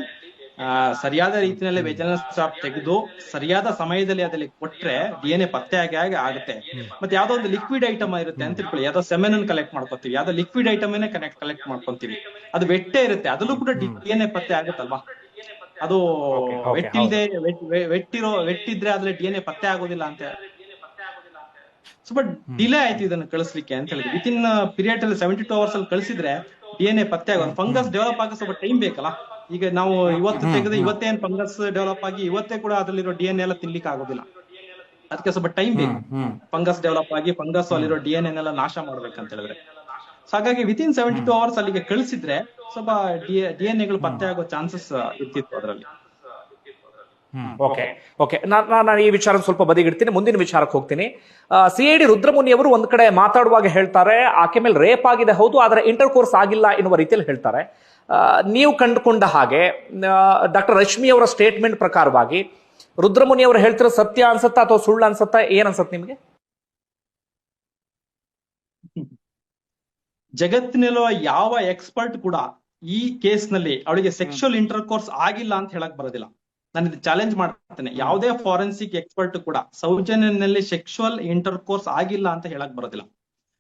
ಆ ಸರಿಯಾದ ರೀತಿಯಲ್ಲಿ ವೆಜನಲ್ ಸ್ಟಾಪ್ ತೆಗೆದು ಸರಿಯಾದ ಸಮಯದಲ್ಲಿ ಅದಲ್ಲಿ ಕೊಟ್ರೆ ಡಿ ಎನ್ ಎ ಪತ್ತೆ ಆಗಿ ಆಗಿ ಆಗುತ್ತೆ. ಮತ್ತೆ ಯಾವ್ದೋ ಒಂದು ಲಿಕ್ವಿಡ್ ಐಟಮ್ ಇರುತ್ತೆ ಅಂತ ತಿಳ್ಕೊಳ್ಳಿ. ಯಾವ್ದೋ ಸೆಮೆನ್ ಅನ್ನು ಕಲೆಕ್ಟ್ ಮಾಡ್ಕೊತೀವಿ. ಯಾವ್ದೋ ಲಿಕ್ವಿಡ್ ಐಟಮ್ ಕನೆಕ್ಟ್ ಕಲೆಕ್ಟ್ ಮಾಡ್ಕೊಂತೀವಿ. ಅದು ವೆಟ್ಟೆ ಇರುತ್ತೆ. ಅದಲ್ಲೂ ಕೂಡ ಡಿ ಎನ್ ಎ ಪತ್ತೆ ಆಗುತ್ತಲ್ವಾ? ಅದು ವೆಟ್ಟಿಲ್ದೆ ವೆಟ್ಟಿರೋ ವೆಟ್ಟಿದ್ರೆ ಅದ್ರಲ್ಲಿ ಡಿ ಎನ್ ಎ ಪತ್ತೆ ಆಗೋದಿಲ್ಲ ಅಂತ ಸ್ವಲ್ಪ ಡಿಲೇ ಆಯ್ತು ಇದನ್ನ ಕಳಿಸ್ಲಿಕ್ಕೆ ಅಂತ ಹೇಳಿದ್ರೆ. ವಿತ್ ಇನ್ ಪೀರಿಯಡ್ ಅಲ್ಲಿ ಸೆವೆಂಟಿ ಟೂ ಅವರ್ಸ್ ಅಲ್ಲಿ ಕಳಿಸಿದ್ರೆ ಡಿಎನ್ಎ ಎ ಪತ್ತೆ ಆಗೋದು. ಫಂಗಸ್ ಡೆವಲಪ್ ಆಗೋ ಸ್ವಲ್ಪ ಟೈಮ್ ಬೇಕಲ್ಲ? ಈಗ ನಾವು ಇವತ್ತು ತೆಗೆದು ಇವತ್ತೇನ್ ಫಂಗಸ್ ಡೆವಲಪ್ ಆಗಿ ಇವತ್ತೇ ಕೂಡ ಅದರಲ್ಲಿರೋ ಡಿಎನ್ಎ ಎಲ್ಲ ತಿನ್ಲಿಕ್ಕೆ ಆಗೋದಿಲ್ಲ. ಅದಕ್ಕೆ ಸ್ವಲ್ಪ ಟೈಮ್ ಬೇಕು. ಫಂಗಸ್ ಡೆವಲಪ್ ಆಗಿ ಫಂಗಸ್ ಅಲ್ಲಿರೋ ಡಿ ಎನ್ ಎಲ್ಲ ನಾಶ ಮಾಡ್ಬೇಕಂತ ಹೇಳಿದ್ರೆ. ಸೊ ಹಾಗಾಗಿ within seventy two hours ಅಲ್ಲಿಗೆ ಕಳಿಸಿದ್ರೆ ಸ್ವಲ್ಪ ಡಿಎನ್ಎಗಳು ಎನ್ ಎಗಳು ಪತ್ತೆ ಆಗೋ ಚಾನ್ಸಸ್ ಇರ್ತಿತ್ತು ಅದರಲ್ಲಿ. ಓಕೆ ಓಕೆ ನಾನು ಈ ವಿಚಾರ ಸ್ವಲ್ಪ ಬದಿಗಿಡ್ತೀನಿ. ಮುಂದಿನ ವಿಚಾರಕ್ಕೆ ಹೋಗ್ತೀನಿ. ಸಿ ಐ ಡಿ ರುದ್ರಮುನಿ ಅವರು ಒಂದ್ ಕಡೆ ಮಾತಾಡುವಾಗ ಹೇಳ್ತಾರೆ ಆಕೆ ಮೇಲೆ ರೇಪ್ ಆಗಿದೆ ಹೌದು ಆದರೆ ಇಂಟರ್ ಕೋರ್ಸ್ ಆಗಿಲ್ಲ ಎನ್ನುವ ರೀತಿಯಲ್ಲಿ ಹೇಳ್ತಾರೆ. ಆ, ನೀವು ಕಂಡುಕೊಂಡ ಹಾಗೆ ಡಾಕ್ಟರ್ ರಶ್ಮಿ ಅವರ ಸ್ಟೇಟ್ಮೆಂಟ್ ಪ್ರಕಾರವಾಗಿ ರುದ್ರಮುನಿ ಅವರು ಹೇಳ್ತಿರೋ ಸತ್ಯ ಅನ್ಸತ್ತಾ ಅಥವಾ ಸುಳ್ಳು ಅನ್ಸತ್ತಾ ಏನ್ ಅನ್ಸತ್ ನಿಮ್ಗೆ? ಜಗತ್ತಿನಲ್ಲಿರುವ ಯಾವ ಎಕ್ಸ್ಪರ್ಟ್ ಕೂಡ ಈ ಕೇಸ್ನಲ್ಲಿ ಅವಳಿಗೆ ಸೆಕ್ಷುವಲ್ ಇಂಟರ್ ಕೋರ್ಸ್ ಆಗಿಲ್ಲ ಅಂತ ಹೇಳಕ್ ಬರೋದಿಲ್ಲ. ನಾನು ಇದು ಚಾಲೆಂಜ್ ಮಾಡ್ತೇನೆ ಯಾವುದೇ ಫಾರೆನ್ಸಿಕ್ ಎಕ್ಸ್ಪರ್ಟ್ ಕೂಡ ಸೌಜನ್ಯನಲ್ಲಿ ಸೆಕ್ಷುವಲ್ ಇಂಟರ್ ಕೋರ್ಸ್ ಆಗಿಲ್ಲ ಅಂತ ಹೇಳಕ್ ಬರೋದಿಲ್ಲ.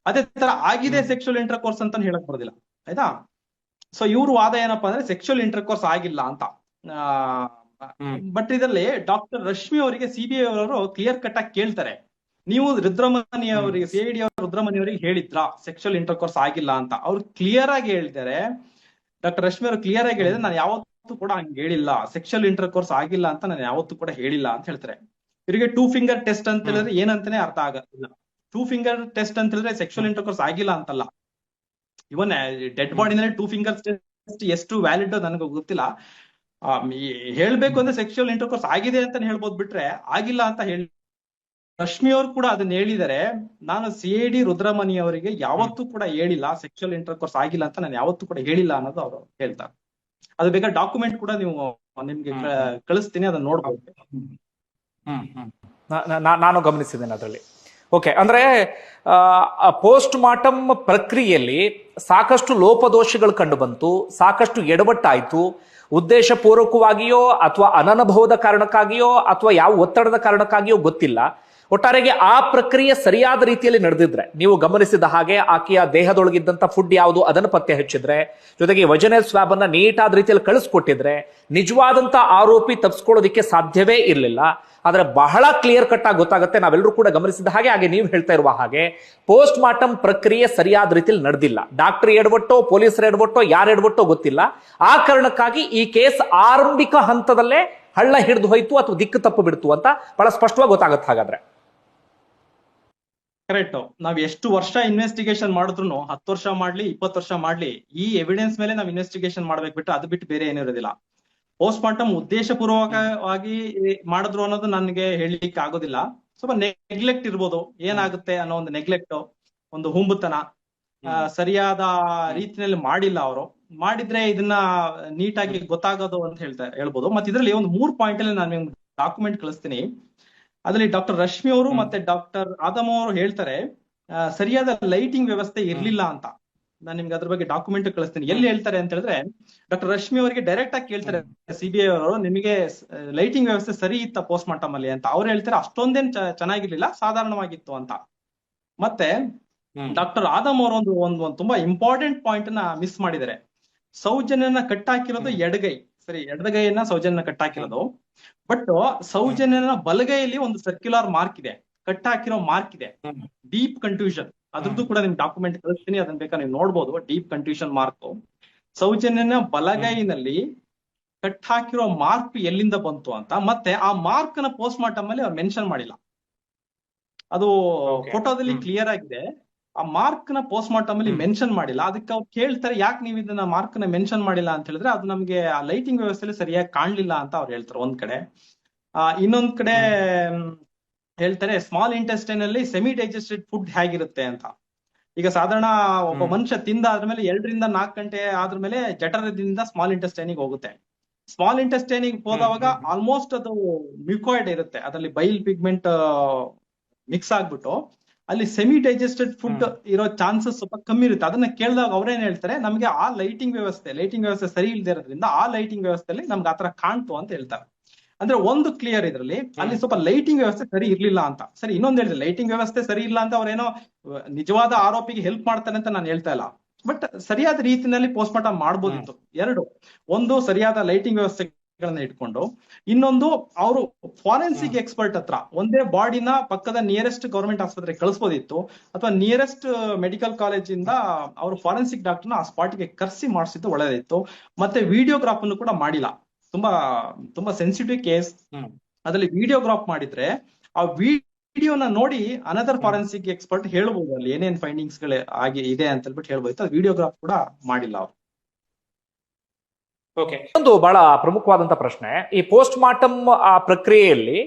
ಅದೇ ತರ ಆಗಿದೆ ಸೆಕ್ಷುವಲ್ ಇಂಟರ್ ಕೋರ್ಸ್ ಅಂತ ಹೇಳಕ್ ಬರೋದಿಲ್ಲ. ಆಯ್ತಾ? ಸೊ ಇವ್ರ ವಾದ ಏನಪ್ಪಾ ಅಂದ್ರೆ ಸೆಕ್ಷುವಲ್ ಇಂಟರ್ ಕೋರ್ಸ್ ಆಗಿಲ್ಲ ಅಂತ. ಬಟ್ ಇದರಲ್ಲಿ ಡಾಕ್ಟರ್ ರಶ್ಮಿ ಅವರಿಗೆ ಸಿಬಿಐ ಅವರು ಕ್ಲಿಯರ್ ಕಟ್ ಆಗಿ ಕೇಳ್ತಾರೆ. ನೀವು ರುದ್ರಮಣಿ ಅವರಿಗೆ ಸಿ ಡಿ ಅವರು ರುದ್ರಮಣಿ ಅವರಿಗೆ ಹೇಳಿದ್ರಾ? ಸೆಕ್ಷುವಲ್ ಇಂಟರ್ ಕೋರ್ಸ್ ಆಗಿಲ್ಲ ಅಂತ. ಅವ್ರು ಕ್ಲಿಯರ್ ಆಗಿ ಹೇಳ್ತಾರೆ ಡಾಕ್ಟರ್ ರಶ್ಮಿ ಅವರು ಕ್ಲಿಯರ್ ಆಗಿ ಹೇಳಿದ್ರೆ ನಾನು ಯಾವತ್ತೂ ಕೂಡ ಹಂಗೆ ಹೇಳಿಲ್ಲ. ಸೆಕ್ಷುಯಲ್ ಇಂಟರ್ ಕೋರ್ಸ್ ಆಗಿಲ್ಲ ಅಂತ ನಾನು ಯಾವತ್ತೂ ಕೂಡ ಹೇಳಿಲ್ಲ ಅಂತ ಹೇಳ್ತಾರೆ. ಇವರಿಗೆ ಟೂ ಫಿಂಗರ್ ಟೆಸ್ಟ್ ಅಂತ ಹೇಳಿದ್ರೆ ಏನಂತಾನೆ ಅರ್ಥ ಆಗಲ್ಲ ಟೂ ಫಿಂಗರ್ ಟೆಸ್ಟ್ ಅಂತ ಹೇಳಿದ್ರೆ ಸೆಕ್ಷುಯಲ್ ಇಂಟರ್ ಕೋರ್ಸ್ ಆಗಿಲ್ಲ ಅಂತಲ್ಲ. ಇವನ್ ಡೆಡ್ ಬಾಡಿನಲ್ಲಿ ಟೂ ಫಿಂಗರ್ ಟೆಸ್ಟ್ ಎಷ್ಟು ವ್ಯಾಲಿಡ್ ನನಗೆ ಗೊತ್ತಿಲ್ಲ. ಹೇಳ್ಬೇಕು ಅಂದ್ರೆ ಸೆಕ್ಷುಯಲ್ ಇಂಟರ್ ಕೋರ್ಸ್ ಆಗಿದೆ ಅಂತ ಹೇಳ್ಬೋದು ಬಿಟ್ರೆ ಆಗಿಲ್ಲ ಅಂತ ಹೇಳಿ. ರಶ್ಮಿ ಅವ್ರು ಕೂಡ ಅದನ್ನ ಹೇಳಿದರೆ ನಾನು ಸಿ ಐ ಡಿ ರುದ್ರಮಣಿ ಅವರಿಗೆ ಯಾವತ್ತೂ ಕೂಡ ಹೇಳಿಲ್ಲ ಸೆಕ್ಷುಯಲ್ ಇಂಟರ್ ಕೋರ್ಸ್ ಆಗಿಲ್ಲ ಅಂತ. ನಾನು ಯಾವತ್ತೂ ಕೂಡ ಹೇಳಿಲ್ಲ ಅನ್ನೋದು ಅವರು ಹೇಳ್ತಾರೆ. ಅದು ಬೇಕಾದ್ರೆ ಡಾಕ್ಯುಮೆಂಟ್ ಕೂಡ ನೀವು ನಿಮ್ಗೆ ಕಳಿಸ್ತೀನಿ ಅದನ್ನ ನೋಡ್ಬೋದು. ನಾನು ಗಮನಿಸಿದ್ದೇನೆ ಅದರಲ್ಲಿ. ಓಕೆ ಅಂದ್ರೆ ಪೋಸ್ಟ್ ಮಾರ್ಟಮ್ ಪ್ರಕ್ರಿಯೆಯಲ್ಲಿ ಸಾಕಷ್ಟು ಲೋಪದೋಷಗಳು ಕಂಡು ಬಂತು ಸಾಕಷ್ಟು ಎಡವಟ್ಟಾಯ್ತು ಉದ್ದೇಶ ಪೂರ್ವಕವಾಗಿಯೋ ಅಥವಾ ಅನನುಭವದ ಕಾರಣಕ್ಕಾಗಿಯೋ ಅಥವಾ ಯಾವ ಒತ್ತಡದ ಕಾರಣಕ್ಕಾಗಿಯೋ ಗೊತ್ತಿಲ್ಲ. ಒಟ್ಟಾರೆಗೆ ಆ ಪ್ರಕ್ರಿಯೆ ಸರಿಯಾದ ರೀತಿಯಲ್ಲಿ ನಡೆದಿದ್ರೆ, ನೀವು ಗಮನಿಸಿದ ಹಾಗೆ ಆಕೆಯ ದೇಹದೊಳಗಿದ್ದಂಥ ಫುಡ್ ಯಾವುದು, ಅದನ್ನು ಪತ್ತೆ ಹಚ್ಚಿದ್ರೆ ಜೊತೆಗೆ ವಜನೆ ಸ್ವಾಬ್ ಅನ್ನ ನೀಟಾದ ರೀತಿಯಲ್ಲಿ ಕಳಿಸ್ಕೊಟ್ಟಿದ್ರೆ, ನಿಜವಾದಂತ ಆರೋಪಿ ತಪ್ಪಿಸ್ಕೊಳ್ಳೋದಿಕ್ಕೆ ಸಾಧ್ಯವೇ ಇರಲಿಲ್ಲ. ಆದ್ರೆ ಬಹಳ ಕ್ಲಿಯರ್ ಕಟ್ ಆಗಿ ಗೊತ್ತಾಗುತ್ತೆ, ನಾವೆಲ್ಲರೂ ಕೂಡ ಗಮನಿಸಿದ ಹಾಗೆ ಹಾಗೆ ನೀವು ಹೇಳ್ತಾ ಇರುವ ಹಾಗೆ ಪೋಸ್ಟ್ ಮಾರ್ಟಮ್ ಪ್ರಕ್ರಿಯೆ ಸರಿಯಾದ ರೀತಿಯಲ್ಲಿ ನಡೆದಿಲ್ಲ. ಡಾಕ್ಟರ್ ಎಡವಟ್ಟೋ ಪೊಲೀಸರು ಎಡವಟ್ಟೋ, ಯಾರು ಎಡವಟ್ಟೋ ಗೊತ್ತಿಲ್ಲ. ಆ ಕಾರಣಕ್ಕಾಗಿ ಈ ಕೇಸ್ ಆರಂಭಿಕ ಹಂತದಲ್ಲೇ ಹಳ್ಳ ಹಿಡಿದು ಹೋಯ್ತು ಅಥವಾ ದಿಕ್ಕು ತಪ್ಪು ಬಿಡ್ತು ಅಂತ ಬಹಳ ಸ್ಪಷ್ಟವಾಗಿ ಗೊತ್ತಾಗುತ್ತೆ ಹಾಗಾದ್ರೆ. ಕರೆಕ್ಟ್ ನಾವ್ ಎಷ್ಟು ವರ್ಷ ಇನ್ವೆಸ್ಟಿಗೇಷನ್ ಮಾಡಿದ್ರು ಹತ್ತು ವರ್ಷ ಮಾಡ್ಲಿ ಇಪ್ಪತ್ತು ವರ್ಷ ಮಾಡ್ಲಿ ಈ ಎವಿಡೆನ್ಸ್ ಮೇಲೆ ನಾವ್ ಇನ್ವೆಸ್ಟಿಗೇಷನ್ ಮಾಡ್ಬೇಕು ಬಿಟ್ಟು ಅದು ಬಿಟ್ಟು ಬೇರೆ ಏನಿರೋದಿಲ್ಲ ಪೋಸ್ಟ್ ಮಾರ್ಟಮ್ ಉದ್ದೇಶಪೂರ್ವಕವಾಗಿ ಮಾಡಿದ್ರು ಅನ್ನೋದು ನನಗೆ ಹೇಳಲಿಕ್ಕೆ ಆಗೋದಿಲ್ಲ. ಸ್ವಲ್ಪ ನೆಗ್ಲೆಕ್ಟ್ ಇರ್ಬೋದು. ಏನಾಗುತ್ತೆ ಅನ್ನೋ ಒಂದು ನೆಗ್ಲೆಕ್ಟ್ ಒಂದು ಹುಂಬುತನ ಸರಿಯಾದ ರೀತಿಯಲ್ಲಿ ಮಾಡಿಲ್ಲ ಅವರು. ಮಾಡಿದ್ರೆ ಇದನ್ನ ನೀಟಾಗಿ ಗೊತ್ತಾಗೋದು ಅಂತ ಹೇಳ್ತಾ ಹೇಳ್ಬೋದು. ಮತ್ತೆ ಇದರಲ್ಲಿ ಒಂದು ಮೂರ್ ಪಾಯಿಂಟ್ ಅಲ್ಲಿ ನಾನು ಡಾಕ್ಯುಮೆಂಟ್ ಕಳಿಸ್ತೀನಿ. ಅದ್ರಲ್ಲಿ ಡಾಕ್ಟರ್ ರಶ್ಮಿ ಅವರು ಮತ್ತೆ ಡಾಕ್ಟರ್ ಆದಮ್ ಅವರು ಹೇಳ್ತಾರೆ ಸರಿಯಾದ ಲೈಟಿಂಗ್ ವ್ಯವಸ್ಥೆ ಇರ್ಲಿಲ್ಲ ಅಂತ. ನಾನು ನಿಮ್ಗೆ ಅದ್ರ ಬಗ್ಗೆ ಡಾಕ್ಯುಮೆಂಟ್ ಕಳಿಸ್ತೀನಿ. ಎಲ್ಲಿ ಹೇಳ್ತಾರೆ ಅಂತ ಹೇಳಿದ್ರೆ ಡಾಕ್ಟರ್ ರಶ್ಮಿ ಅವರಿಗೆ ಡೈರೆಕ್ಟ್ ಆಗಿ ಕೇಳ್ತಾರೆ ಸಿಬಿಐ ಅವರು ನಿಮಗೆ ಲೈಟಿಂಗ್ ವ್ಯವಸ್ಥೆ ಸರಿ ಇತ್ತ ಪೋಸ್ಟ್ ಮಾರ್ಟಮ್ ಅಲ್ಲಿ ಅಂತ. ಅವ್ರು ಹೇಳ್ತಾರೆ ಅಷ್ಟೊಂದೇನ್ ಚೆನ್ನಾಗಿರ್ಲಿಲ್ಲ ಸಾಧಾರಣವಾಗಿತ್ತು ಅಂತ. ಮತ್ತೆ ಡಾಕ್ಟರ್ ಆದಮ್ ಅವರು ಒಂದು ಒಂದು ಒಂದು ತುಂಬಾ ಇಂಪಾರ್ಟೆಂಟ್ ಪಾಯಿಂಟ್ನ ಮಿಸ್ ಮಾಡಿದ್ದಾರೆ. ಸೌಜನ್ಯನ ಕಟ್ಟಾಕಿರೋದು ಎಡಗೈ. ಸರಿ ಎಡಗೈಯನ್ನ ಸೌಜನ್ಯನ ಕಟ್ಟಾಕಿರೋದು ಬಟ್ ಸೌಜನ್ಯನ ಬಲಗೈಯಲ್ಲಿ ಒಂದು ಸರ್ಕ್ಯುಲರ್ ಮಾರ್ಕ್ ಇದೆ. ಕಟ್ ಹಾಕಿರೋ ಮಾರ್ಕ್ ಇದೆ. ಡೀಪ್ ಕನ್ಫ್ಯೂಷನ್ ಅದ್ರದ್ದು ಕೂಡ ನಿಮ್ ಡಾಕ್ಯುಮೆಂಟ್ ಕಳಿಸ್ತೀನಿ ಅದನ್ನ ಬೇಕಾದ್ರೆ ನೀವು ನೋಡ್ಬೋದು. ಡೀಪ್ ಕನ್ಫ್ಯೂಷನ್ ಮಾರ್ಕ್ ಸೌಜನ್ಯನ ಬಲಗೈನಲ್ಲಿ ಕಟ್ ಹಾಕಿರೋ ಮಾರ್ಕ್ ಎಲ್ಲಿಂದ ಬಂತು ಅಂತ. ಮತ್ತೆ ಆ ಮಾರ್ಕ್ನ ಪೋಸ್ಟ್ ಮಾರ್ಟಮ್ ಅಲ್ಲಿ ಅವ್ರು ಮೆನ್ಷನ್ ಮಾಡಿಲ್ಲ. ಅದು ಫೋಟೋದಲ್ಲಿ ಕ್ಲಿಯರ್ ಆಗಿದೆ. ಆ ಮಾರ್ಕ್ನ ಪೋಸ್ಟ್ ಮಾರ್ಟಮ್ ಅಲ್ಲಿ. ಮೆನ್ಷನ್ ಮಾಡಿಲ್ಲ. ಅದಕ್ಕೆ ಅವ್ರು ಕೇಳ್ತಾರೆ ಯಾಕೆ ನೀವು ಇದನ್ನ ಮಾರ್ಕ್ನ ಮೆನ್ಷನ್ ಮಾಡಿಲ್ಲ ಅಂತ ಹೇಳಿದ್ರೆ ಅದು ನಮ್ಗೆ ಆ ಲೈಟಿಂಗ್ ವ್ಯವಸ್ಥೆಯಲ್ಲಿ ಸರಿಯಾಗಿ ಕಾಣ್ಲಿಲ್ಲ ಅಂತ ಅವ್ರು ಹೇಳ್ತಾರೆ ಒಂದ್ ಕಡೆ. ಆ ಇನ್ನೊಂದ್ ಕಡೆ ಹೇಳ್ತಾರೆ ಸ್ಮಾಲ್ ಇಂಟೆಸ್ಟೈನ್ ಅಲ್ಲಿ ಸೆಮಿ ಡೈಜೆಸ್ಟೆಡ್ ಫುಡ್ ಹೇಗಿರುತ್ತೆ ಅಂತ. ಈಗ ಸಾಧಾರಣ ಒಬ್ಬ ಮನುಷ್ಯ ತಿಂದ ಆದ್ಮೇಲೆ ಎರಡರಿಂದ ನಾಲ್ಕು ಗಂಟೆ ಆದ್ಮೇಲೆ ಜಠರದಿಂದ ಸ್ಮಾಲ್ ಇಂಟೆಸ್ಟೈನಿಗೆ ಹೋಗುತ್ತೆ. ಸ್ಮಾಲ್ ಇಂಟೆಸ್ಟೈನಿಗೆ ಹೋದವಾಗ. ಆಲ್ಮೋಸ್ಟ್ ಅದು ಮ್ಯೂಕಾಯ್ಡ್ ಇರುತ್ತೆ. ಅದರಲ್ಲಿ ಬೈಲ್ ಪಿಗ್ಮೆಂಟ್ ಮಿಕ್ಸ್ ಆಗ್ಬಿಟ್ಟು. ಅಲ್ಲಿ ಸೆಮಿ ಡೈಜೆಸ್ಟೆಡ್ ಫುಡ್ ಇರೋ ಚಾನ್ಸಸ್ ಸ್ವಲ್ಪ ಕಮ್ಮಿ ಇರುತ್ತೆ. ಅದನ್ನ ಕೇಳಿದಾಗ ಅವ್ರೇನ್ ಹೇಳ್ತಾರೆ ನಮಗೆ ಆ ಲೈಟಿಂಗ್ ವ್ಯವಸ್ಥೆ ಲೈಟಿಂಗ್ ವ್ಯವಸ್ಥೆ ಸರಿ ಇಲ್ಲದೆ ಇರೋದ್ರಿಂದ ಆ ಲೈಟಿಂಗ್ ವ್ಯವಸ್ಥೆಯಲ್ಲಿ ನಮ್ಗೆ ಆತರ ಕಾಣ್ತು ಅಂತ ಹೇಳ್ತಾರೆ. ಅಂದ್ರೆ ಒಂದು ಕ್ಲಿಯರ್ ಇದ್ರಲ್ಲಿ ಅಲ್ಲಿ ಸ್ವಲ್ಪ ಲೈಟಿಂಗ್ ವ್ಯವಸ್ಥೆ ಸರಿ ಇರ್ಲಿಲ್ಲ ಅಂತ. ಸರಿ ಇನ್ನೊಂದು ಹೇಳಿದ್ರೆ ಲೈಟಿಂಗ್ ವ್ಯವಸ್ಥೆ ಸರಿ ಇಲ್ಲ ಅಂತ ಅವ್ರೇನೋ ನಿಜವಾದ ಆರೋಪಿಗೆ ಹೆಲ್ಪ್ ಮಾಡ್ತಾರೆ ಅಂತ ನಾನು ಹೇಳ್ತಾ ಇಲ್ಲ. ಬಟ್ ಸರಿಯಾದ ರೀತಿಯಲ್ಲಿ ಪೋಸ್ಟ್ ಮಾರ್ಟಮ್ ಮಾಡ್ಬೋದಿತ್ತು ಎರಡು ಒಂದು ಸರಿಯಾದ ಲೈಟಿಂಗ್ ವ್ಯವಸ್ಥೆಗಳನ್ನ ಇಟ್ಕೊಂಡು. ಇನ್ನೊಂದು ಅವರು ಫಾರೆನ್ಸಿಕ್ ಎಕ್ಸ್ಪರ್ಟ್ ಹತ್ರ ಒಂದೇ ಬಾಡಿನ ಪಕ್ಕದ ನಿಯರೆಸ್ಟ್ ಗವರ್ಮೆಂಟ್ ಆಸ್ಪತ್ರೆಗೆ ಕಳಿಸ್ಬೋದಿತ್ತು ಅಥವಾ ನಿಯರೆಸ್ಟ್ ಮೆಡಿಕಲ್ ಕಾಲೇಜ್ ಇಂದ ಅವರು ಫಾರೆನ್ಸಿಕ್ ಡಾಕ್ಟರ್ನ ಆ ಸ್ಪಾಟ್ಗೆ ಕರ್ಸಿ ಮಾಡಿಸಿದ್ದು ಒಳ್ಳೆದಿತ್ತು. ಮತ್ತೆ ವಿಡಿಯೋಗ್ರಾಫ್ ಅನ್ನು ಕೂಡ ಮಾಡಿಲ್ಲ. ತುಂಬಾ ತುಂಬಾ ಸೆನ್ಸಿಟಿವ್ ಕೇಸ್. ಅದರಲ್ಲಿ ವಿಡಿಯೋಗ್ರಾಫ್ ಮಾಡಿದ್ರೆ ಆ ವಿಡಿಯೋನ ನೋಡಿ ಅನದರ್ ಫಾರೆನ್ಸಿಕ್ ಎಕ್ಸ್ಪರ್ಟ್ ಹೇಳ್ಬೋದು ಅಲ್ಲಿ ಏನೇನ್ ಫೈಂಡಿಂಗ್ಸ್ಗಳು ಆಗಿ ಇದೆ ಅಂತ ಹೇಳ್ಬಿಟ್ಟು ಹೇಳ್ಬೋದಿತ್ತು ಅದು ವಿಡಿಯೋಗ್ರಾಫ್ ಕೂಡ ಮಾಡಿಲ್ಲ ಅವ್ರು. ಓಕೆ ಒಂದು ಬಹಳ ಪ್ರಮುಖವಾದಂತ ಪ್ರಶ್ನೆ. ಈ ಪೋಸ್ಟ್ ಮಾರ್ಟಮ್ ಆ ಪ್ರಕ್ರಿಯೆಯಲ್ಲಿ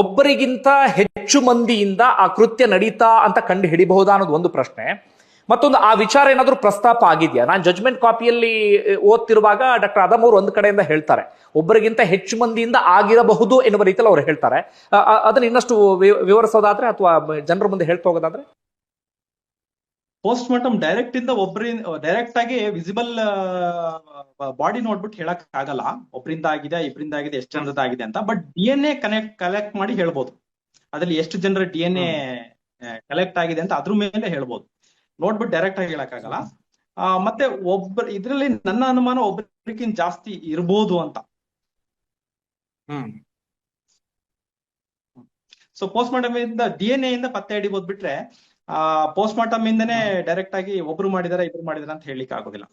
ಒಬ್ಬರಿಗಿಂತ ಹೆಚ್ಚು ಮಂದಿಯಿಂದ ಆ ಕೃತ್ಯ ನಡೀತಾ ಅಂತ ಕಂಡು ಹಿಡಿಬಹುದಾ ಅನ್ನೋದು ಒಂದು ಪ್ರಶ್ನೆ. ಮತ್ತೊಂದು, ಆ ವಿಚಾರ ಏನಾದರೂ ಪ್ರಸ್ತಾಪ ಆಗಿದೆಯಾ? ನಾನು ಜಜ್ಮೆಂಟ್ ಕಾಪಿಯಲ್ಲಿ ಓದ್ತಿರುವಾಗ ಡಾಕ್ಟರ್ ಅದಮ್ ಅವರು ಒಂದು ಕಡೆಯಿಂದ ಹೇಳ್ತಾರೆ. ಒಬ್ಬರಿಗಿಂತ ಹೆಚ್ಚು ಮಂದಿಯಿಂದ ಆಗಿರಬಹುದು ಎನ್ನುವ ರೀತಿಯಲ್ಲಿ ಅವ್ರು ಹೇಳ್ತಾರೆ. ಅದನ್ನ ಇನ್ನಷ್ಟು ವಿವರಿಸೋದಾದ್ರೆ ಅಥವಾ ಜನರ ಮುಂದೆ ಹೇಳ್ತಾ ಹೋಗೋದಾದ್ರೆ? ಪೋಸ್ಟ್ ಮಾರ್ಟಮ್ ಡೈರೆಕ್ಟ್ ಇಂದ ಒಬ್ಬರಿಂದ ಡೈರೆಕ್ಟ್ ಆಗಿ ವಿಸಿಬಲ್ ಬಾಡಿ ನೋಡ್ಬಿಟ್ಟು ಹೇಳಕ್ ಆಗಲ್ಲ. ಒಬ್ಬರಿಂದ ಆಗಿದೆ ಇಬ್ಬರಿಂದ ಆಗಿದೆ ಎಷ್ಟು ಜನದ ಆಗಿದೆ ಅಂತ. But D N A connect collect ಮಾಡಿ ಹೇಳ್ಬೋದು. ಅದ್ರಲ್ಲಿ ಎಷ್ಟು ಜನರ ಡಿ ಎನ್ ಎ ಕಲೆಕ್ಟ್ ಆಗಿದೆ ಅಂತ ಅದ್ರ ಮೇಲೆ ಹೇಳ್ಬೋದು. ನೋಡ್ಬಿಟ್ಟು ಡೈರೆಕ್ಟ್ ಆಗಿ ಹೇಳಕ್ ಆಗಲ್ಲ. ಮತ್ತೆ ಒಬ್ಬ ಇದ್ರಲ್ಲಿ ನನ್ನ ಅನುಮಾನ ಒಬ್ಬರಿಗಿಂತ ಜಾಸ್ತಿ ಇರ್ಬೋದು ಅಂತ. ಸೊ ಪೋಸ್ಟ್ ಮಾರ್ಟಮ್ ಇಂದ ಡಿ ಎನ್ ಎ ಇಂದ ಪತ್ತೆ ಹಿಡಿಬೋದ್ ಬಿಟ್ರೆ ಆ ಪೋಸ್ಟ್ ಮಾರ್ಟಮ್ ಇಂದನೆ ಡೈರೆಕ್ಟ್ ಆಗಿ ಒಬ್ರು ಮಾಡಿದಾರೆ ಇಬ್ರು ಮಾಡಿದಾರೆ ಅಂತ ಹೇಳಿಕ್ ಆಗೋದಿಲ್ಲ.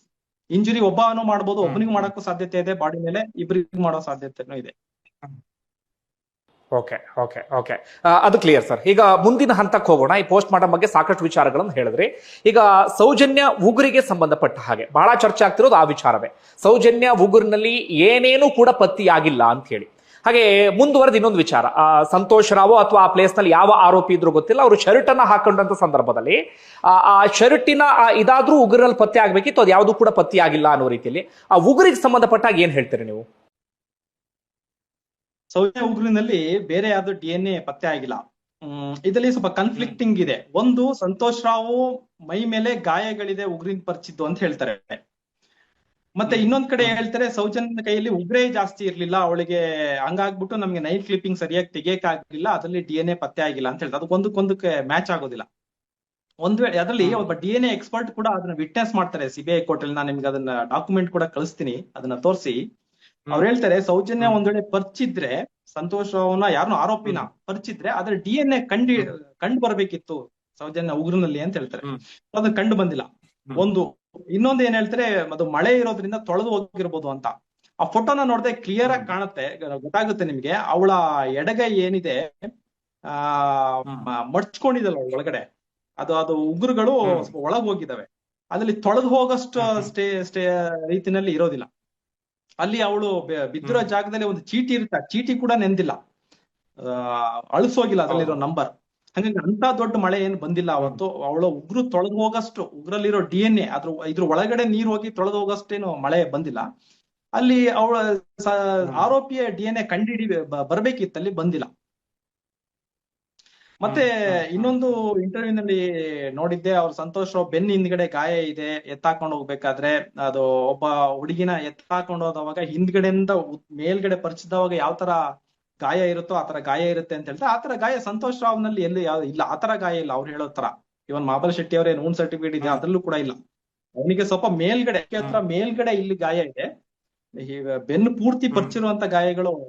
ಇಂಜುರಿ ಒಬ್ಬನು ಮಾಡ್ಬೋದು ಒಬ್ಬನಿಗೆ ಮಾಡಕ್ಕೂ ಸಾಧ್ಯತೆ ಇದೆ ಬಾಡಿ ಮೇಲೆ ಇಬ್ರು ಮಾಡೋ ಸಾಧ್ಯತೆನೂ ಇದೆ. Okay okay okay. ಅದು ಕ್ಲಿಯರ್ ಸರ್ ಈಗ ಮುಂದಿನ ಹಂತಕ್ಕೆ ಹೋಗೋಣ. ಈ ಪೋಸ್ಟ್ ಮಾರ್ಟಮ್ ಬಗ್ಗೆ ಸಾಕಷ್ಟು ವಿಚಾರಗಳನ್ನು ಹೇಳಿದ್ರಿ. ಈಗ ಸೌಜನ್ಯ ಉಗುರಿಗೆ ಸಂಬಂಧಪಟ್ಟ ಹಾಗೆ ಬಹಳ ಚರ್ಚೆ ಆಗ್ತಿರೋದು ಆ ವಿಚಾರವೇ. ಸೌಜನ್ಯ ಉಗುರಿನಲ್ಲಿ ಏನೇನೂ ಕೂಡ ಪತ್ತಿಯಾಗಿಲ್ಲ ಅಂತ ಹೇಳಿ. ಹಾಗೆ ಮುಂದುವರೆದ ಇನ್ನೊಂದು ವಿಚಾರ. ಆ, ಸಂತೋಷ್ ರಾವ್ ಅಥವಾ ಆ ಪ್ಲೇಸ್ನಲ್ಲಿ ಯಾವ ಆರೋಪಿ ಇದ್ರು ಗೊತ್ತಿಲ್ಲ. ಅವರು ಶರ್ಟ್ ಅನ್ನ ಹಾಕೊಂಡಂತ ಸಂದರ್ಭದಲ್ಲಿ ಆ ಶರ್ಟಿನ ಆ ಇದಾದ್ರೂ ಉಗುರಲ್ಲಿ ಪತ್ತೆ ಆಗ್ಬೇಕಿತ್ತು ಅದು ಯಾವುದು ಕೂಡ ಪತ್ತೆ ಆಗಿಲ್ಲ ಅನ್ನೋ ರೀತಿಯಲ್ಲಿ. ಆ ಉಗುರಿಗೆ ಸಂಬಂಧಪಟ್ಟಾಗ ಏನ್ ಹೇಳ್ತೀರಿ ನೀವು? ಸೌಜನ್ಯ ಉಗುರಿನಲ್ಲಿ ಬೇರೆ ಯಾವ್ದು ಡಿ ಎನ್ ಎ ಪತ್ತೆ ಆಗಿಲ್ಲ. ಹ್ಮ್ ಇದರಲ್ಲಿ ಸ್ವಲ್ಪ ಕನ್ಫ್ಲಿಕ್ಟಿಂಗ್ ಇದೆ. ಒಂದು ಸಂತೋಷ್ ರಾವ್ ಮೈ ಮೇಲೆ ಗಾಯಗಳಿದೆ ಉಗುರಿನ ಪರಿಚಿದ್ದು ಅಂತ ಹೇಳ್ತಾರೆ. ಮತ್ತೆ ಇನ್ನೊಂದ್ ಕಡೆ ಹೇಳ್ತಾರೆ ಸೌಜನ್ಯ ಕೈಯಲ್ಲಿ ಉಗ್ರೇ ಜಾಸ್ತಿ ಇರ್ಲಿಲ್ಲ ಅವಳಿಗೆ ಹಂಗಾಗ್ಬಿಟ್ಟು ನಮ್ಗೆ ನೈಟ್ ಕ್ಲಿಪ್ಪಿಂಗ್ ಸರಿಯಾಗಿ ತೆಗಿಯಕ್ ಆಗ್ಲಿಲ್ಲ ಅದ್ರಲ್ಲಿ ಡಿ ಎನ್ ಎ ಪತ್ತೆ ಆಗಿಲ್ಲ ಅಂತ ಹೇಳ್ತಾರೆ. ಅದಕ್ಕೆ ಒಂದಕ್ಕೊಂದಕ್ಕೆ ಮ್ಯಾಚ್ ಆಗೋದಿಲ್ಲ. ಒಂದ್ ವೇಳೆ ಅದ್ರಲ್ಲಿ ಒಬ್ಬ ಡಿ ಎನ್ ಎ ಎಕ್ಸ್ಪರ್ಟ್ ಕೂಡ ಅದನ್ನ ವಿಟ್ನೆಸ್ ಮಾಡ್ತಾರೆ ಸಿಬಿಐ ಕೋರ್ಟ್ ಅಲ್ಲಿ. ನಾನು ನಿಮ್ಗೆ ಅದನ್ನ ಡಾಕ್ಯುಮೆಂಟ್ ಕೂಡ ಕಳಿಸ್ತೀನಿ ಅದನ್ನ ತೋರಿಸಿ. ಅವ್ರು ಹೇಳ್ತಾರೆ ಸೌಜನ್ಯ. ಒಂದ್ ವೇಳೆ ಪರಿಚಿದ್ರೆ ಸಂತೋಷ್ ಅವನ ಯಾರನ್ನು ಆರೋಪಿನ ಪರ್ಚಿದ್ರೆ ಅದ್ರ ಡಿ ಎನ್ ಎ ಕಂಡು ಕಂಡು ಬರ್ಬೇಕಿತ್ತು ಸೌಜನ್ಯ ಉಗ್ರನಲ್ಲಿ ಅಂತ ಹೇಳ್ತಾರೆ. ಅದು ಕಂಡು ಬಂದಿಲ್ಲ. ಒಂದು ಇನ್ನೊಂದು ಏನ್ ಹೇಳ್ತಾರೆ ಅದು ಮಳೆ ಇರೋದ್ರಿಂದ ತೊಳೆದು ಹೋಗಿರ್ಬೋದು ಅಂತ. ಆ ಫೋಟೋನ ನೋಡಿದ್ರೆ ಕ್ಲಿಯರ್ ಆಗಿ ಕಾಣುತ್ತೆ. ಗೊತ್ತಾಗುತ್ತೆ ನಿಮ್ಗೆ. ಅವಳ ಎಡಗೈ ಏನಿದೆ ಆ ಮಡ್ಚ್ಕೊಂಡಿದಲ್ಲ ಒಳಗಡೆ. ಅದು ಅದು ಉಗುರುಗಳು ಒಳಗ್ ಹೋಗಿದಾವೆ ಅದ್ರಲ್ಲಿ ತೊಳೆದು ಹೋಗೋಷ್ಟು ಸ್ಟೇ ಸ್ಟೇ ರೀತಿನಲ್ಲಿ ಇರೋದಿಲ್ಲ. ಅಲ್ಲಿ ಅವಳು ಬಿದ್ದಿರೋ ಜಾಗದಲ್ಲಿ ಒಂದು ಚೀಟಿ ಇರುತ್ತೆ. ಚೀಟಿ ಕೂಡ ನೆಂದಿಲ್ಲ. ಅಳಿಸೋಗಿಲ್ಲ ಅದ್ರಲ್ಲಿರೋ ನಂಬರ್ ಹಂಗಾಗಿ ಅಂತ ದೊಡ್ಡ ಮಳೆ ಏನು ಬಂದಿಲ್ಲ. ಅವತ್ತು ಅವಳ ಉಗ್ರು ತೊಳೆದು ಹೋಗಷ್ಟು ಉಗ್ರಲ್ಲಿರೋ ಡಿ ಎನ್ ಎ ಅದ್ರ ಇದ್ರ ಒಳಗಡೆ ನೀರು ಹೋಗಿ ತೊಳೆದು ಹೋಗಷ್ಟೇನು ಮಳೆ ಬಂದಿಲ್ಲ. ಅಲ್ಲಿ ಅವಳ ಆರೋಪಿಯ ಡಿ ಎನ್ ಎ ಕಂಡಿಡಿ ಬರ್ಬೇಕಿತ್ತಲ್ಲಿ ಬಂದಿಲ್ಲ. ಮತ್ತೆ ಇನ್ನೊಂದು ಇಂಟರ್ವ್ಯೂ ನಲ್ಲಿ ನೋಡಿದ್ದೆ ಅವ್ರ ಸಂತೋಷ್ ರಾವ್ ಬೆನ್ನ ಹಿಂದ್ಗಡೆ ಗಾಯ ಇದೆ ಎತ್ತಾಕೊಂಡು ಹೋಗ್ಬೇಕಾದ್ರೆ ಅದು ಒಬ್ಬ ಹುಡುಗಿನ ಎತ್ತಾಕೊಂಡು ಹೋದವಾಗ ಹಿಂದ್ಗಡೆಯಿಂದ ಮೇಲ್ಗಡೆ ಪರಿಚಿದವಾಗ ಯಾವ ತರ ಗಾಯ ಇರುತ್ತೋ ಆತರ ಗಾಯ ಇರುತ್ತೆ ಅಂತ ಹೇಳ್ತಾ ಆತರ ಗಾಯ ಸಂತೋಷ್ ರಾವ್ನಲ್ಲಿ ಎಲ್ಲಿ ಯಾವ ಇಲ್ಲ. ಆತರ ಗಾಯ ಇಲ್ಲ. ಅವ್ರು ಹೇಳೋ ತರ. ಇವನ್ ಮಾಬಲ್ ಶೆಟ್ಟಿ ಅವ್ರೇನ್ ಓನ್ ಸರ್ಟಿಫಿಕೇಟ್ ಇದೆ ಅದ್ರಲ್ಲೂ ಕೂಡ ಇಲ್ಲ. ಅವನಿಗೆ ಸ್ವಲ್ಪ ಮೇಲ್ಗಡೆ ಹತ್ರ ಮೇಲ್ಗಡೆ ಇಲ್ಲಿ ಗಾಯ ಇದೆ. ಬೆನ್ನು ಪೂರ್ತಿ ಪರ್ಚಿರುವಂತ ಗಾಯಗಳು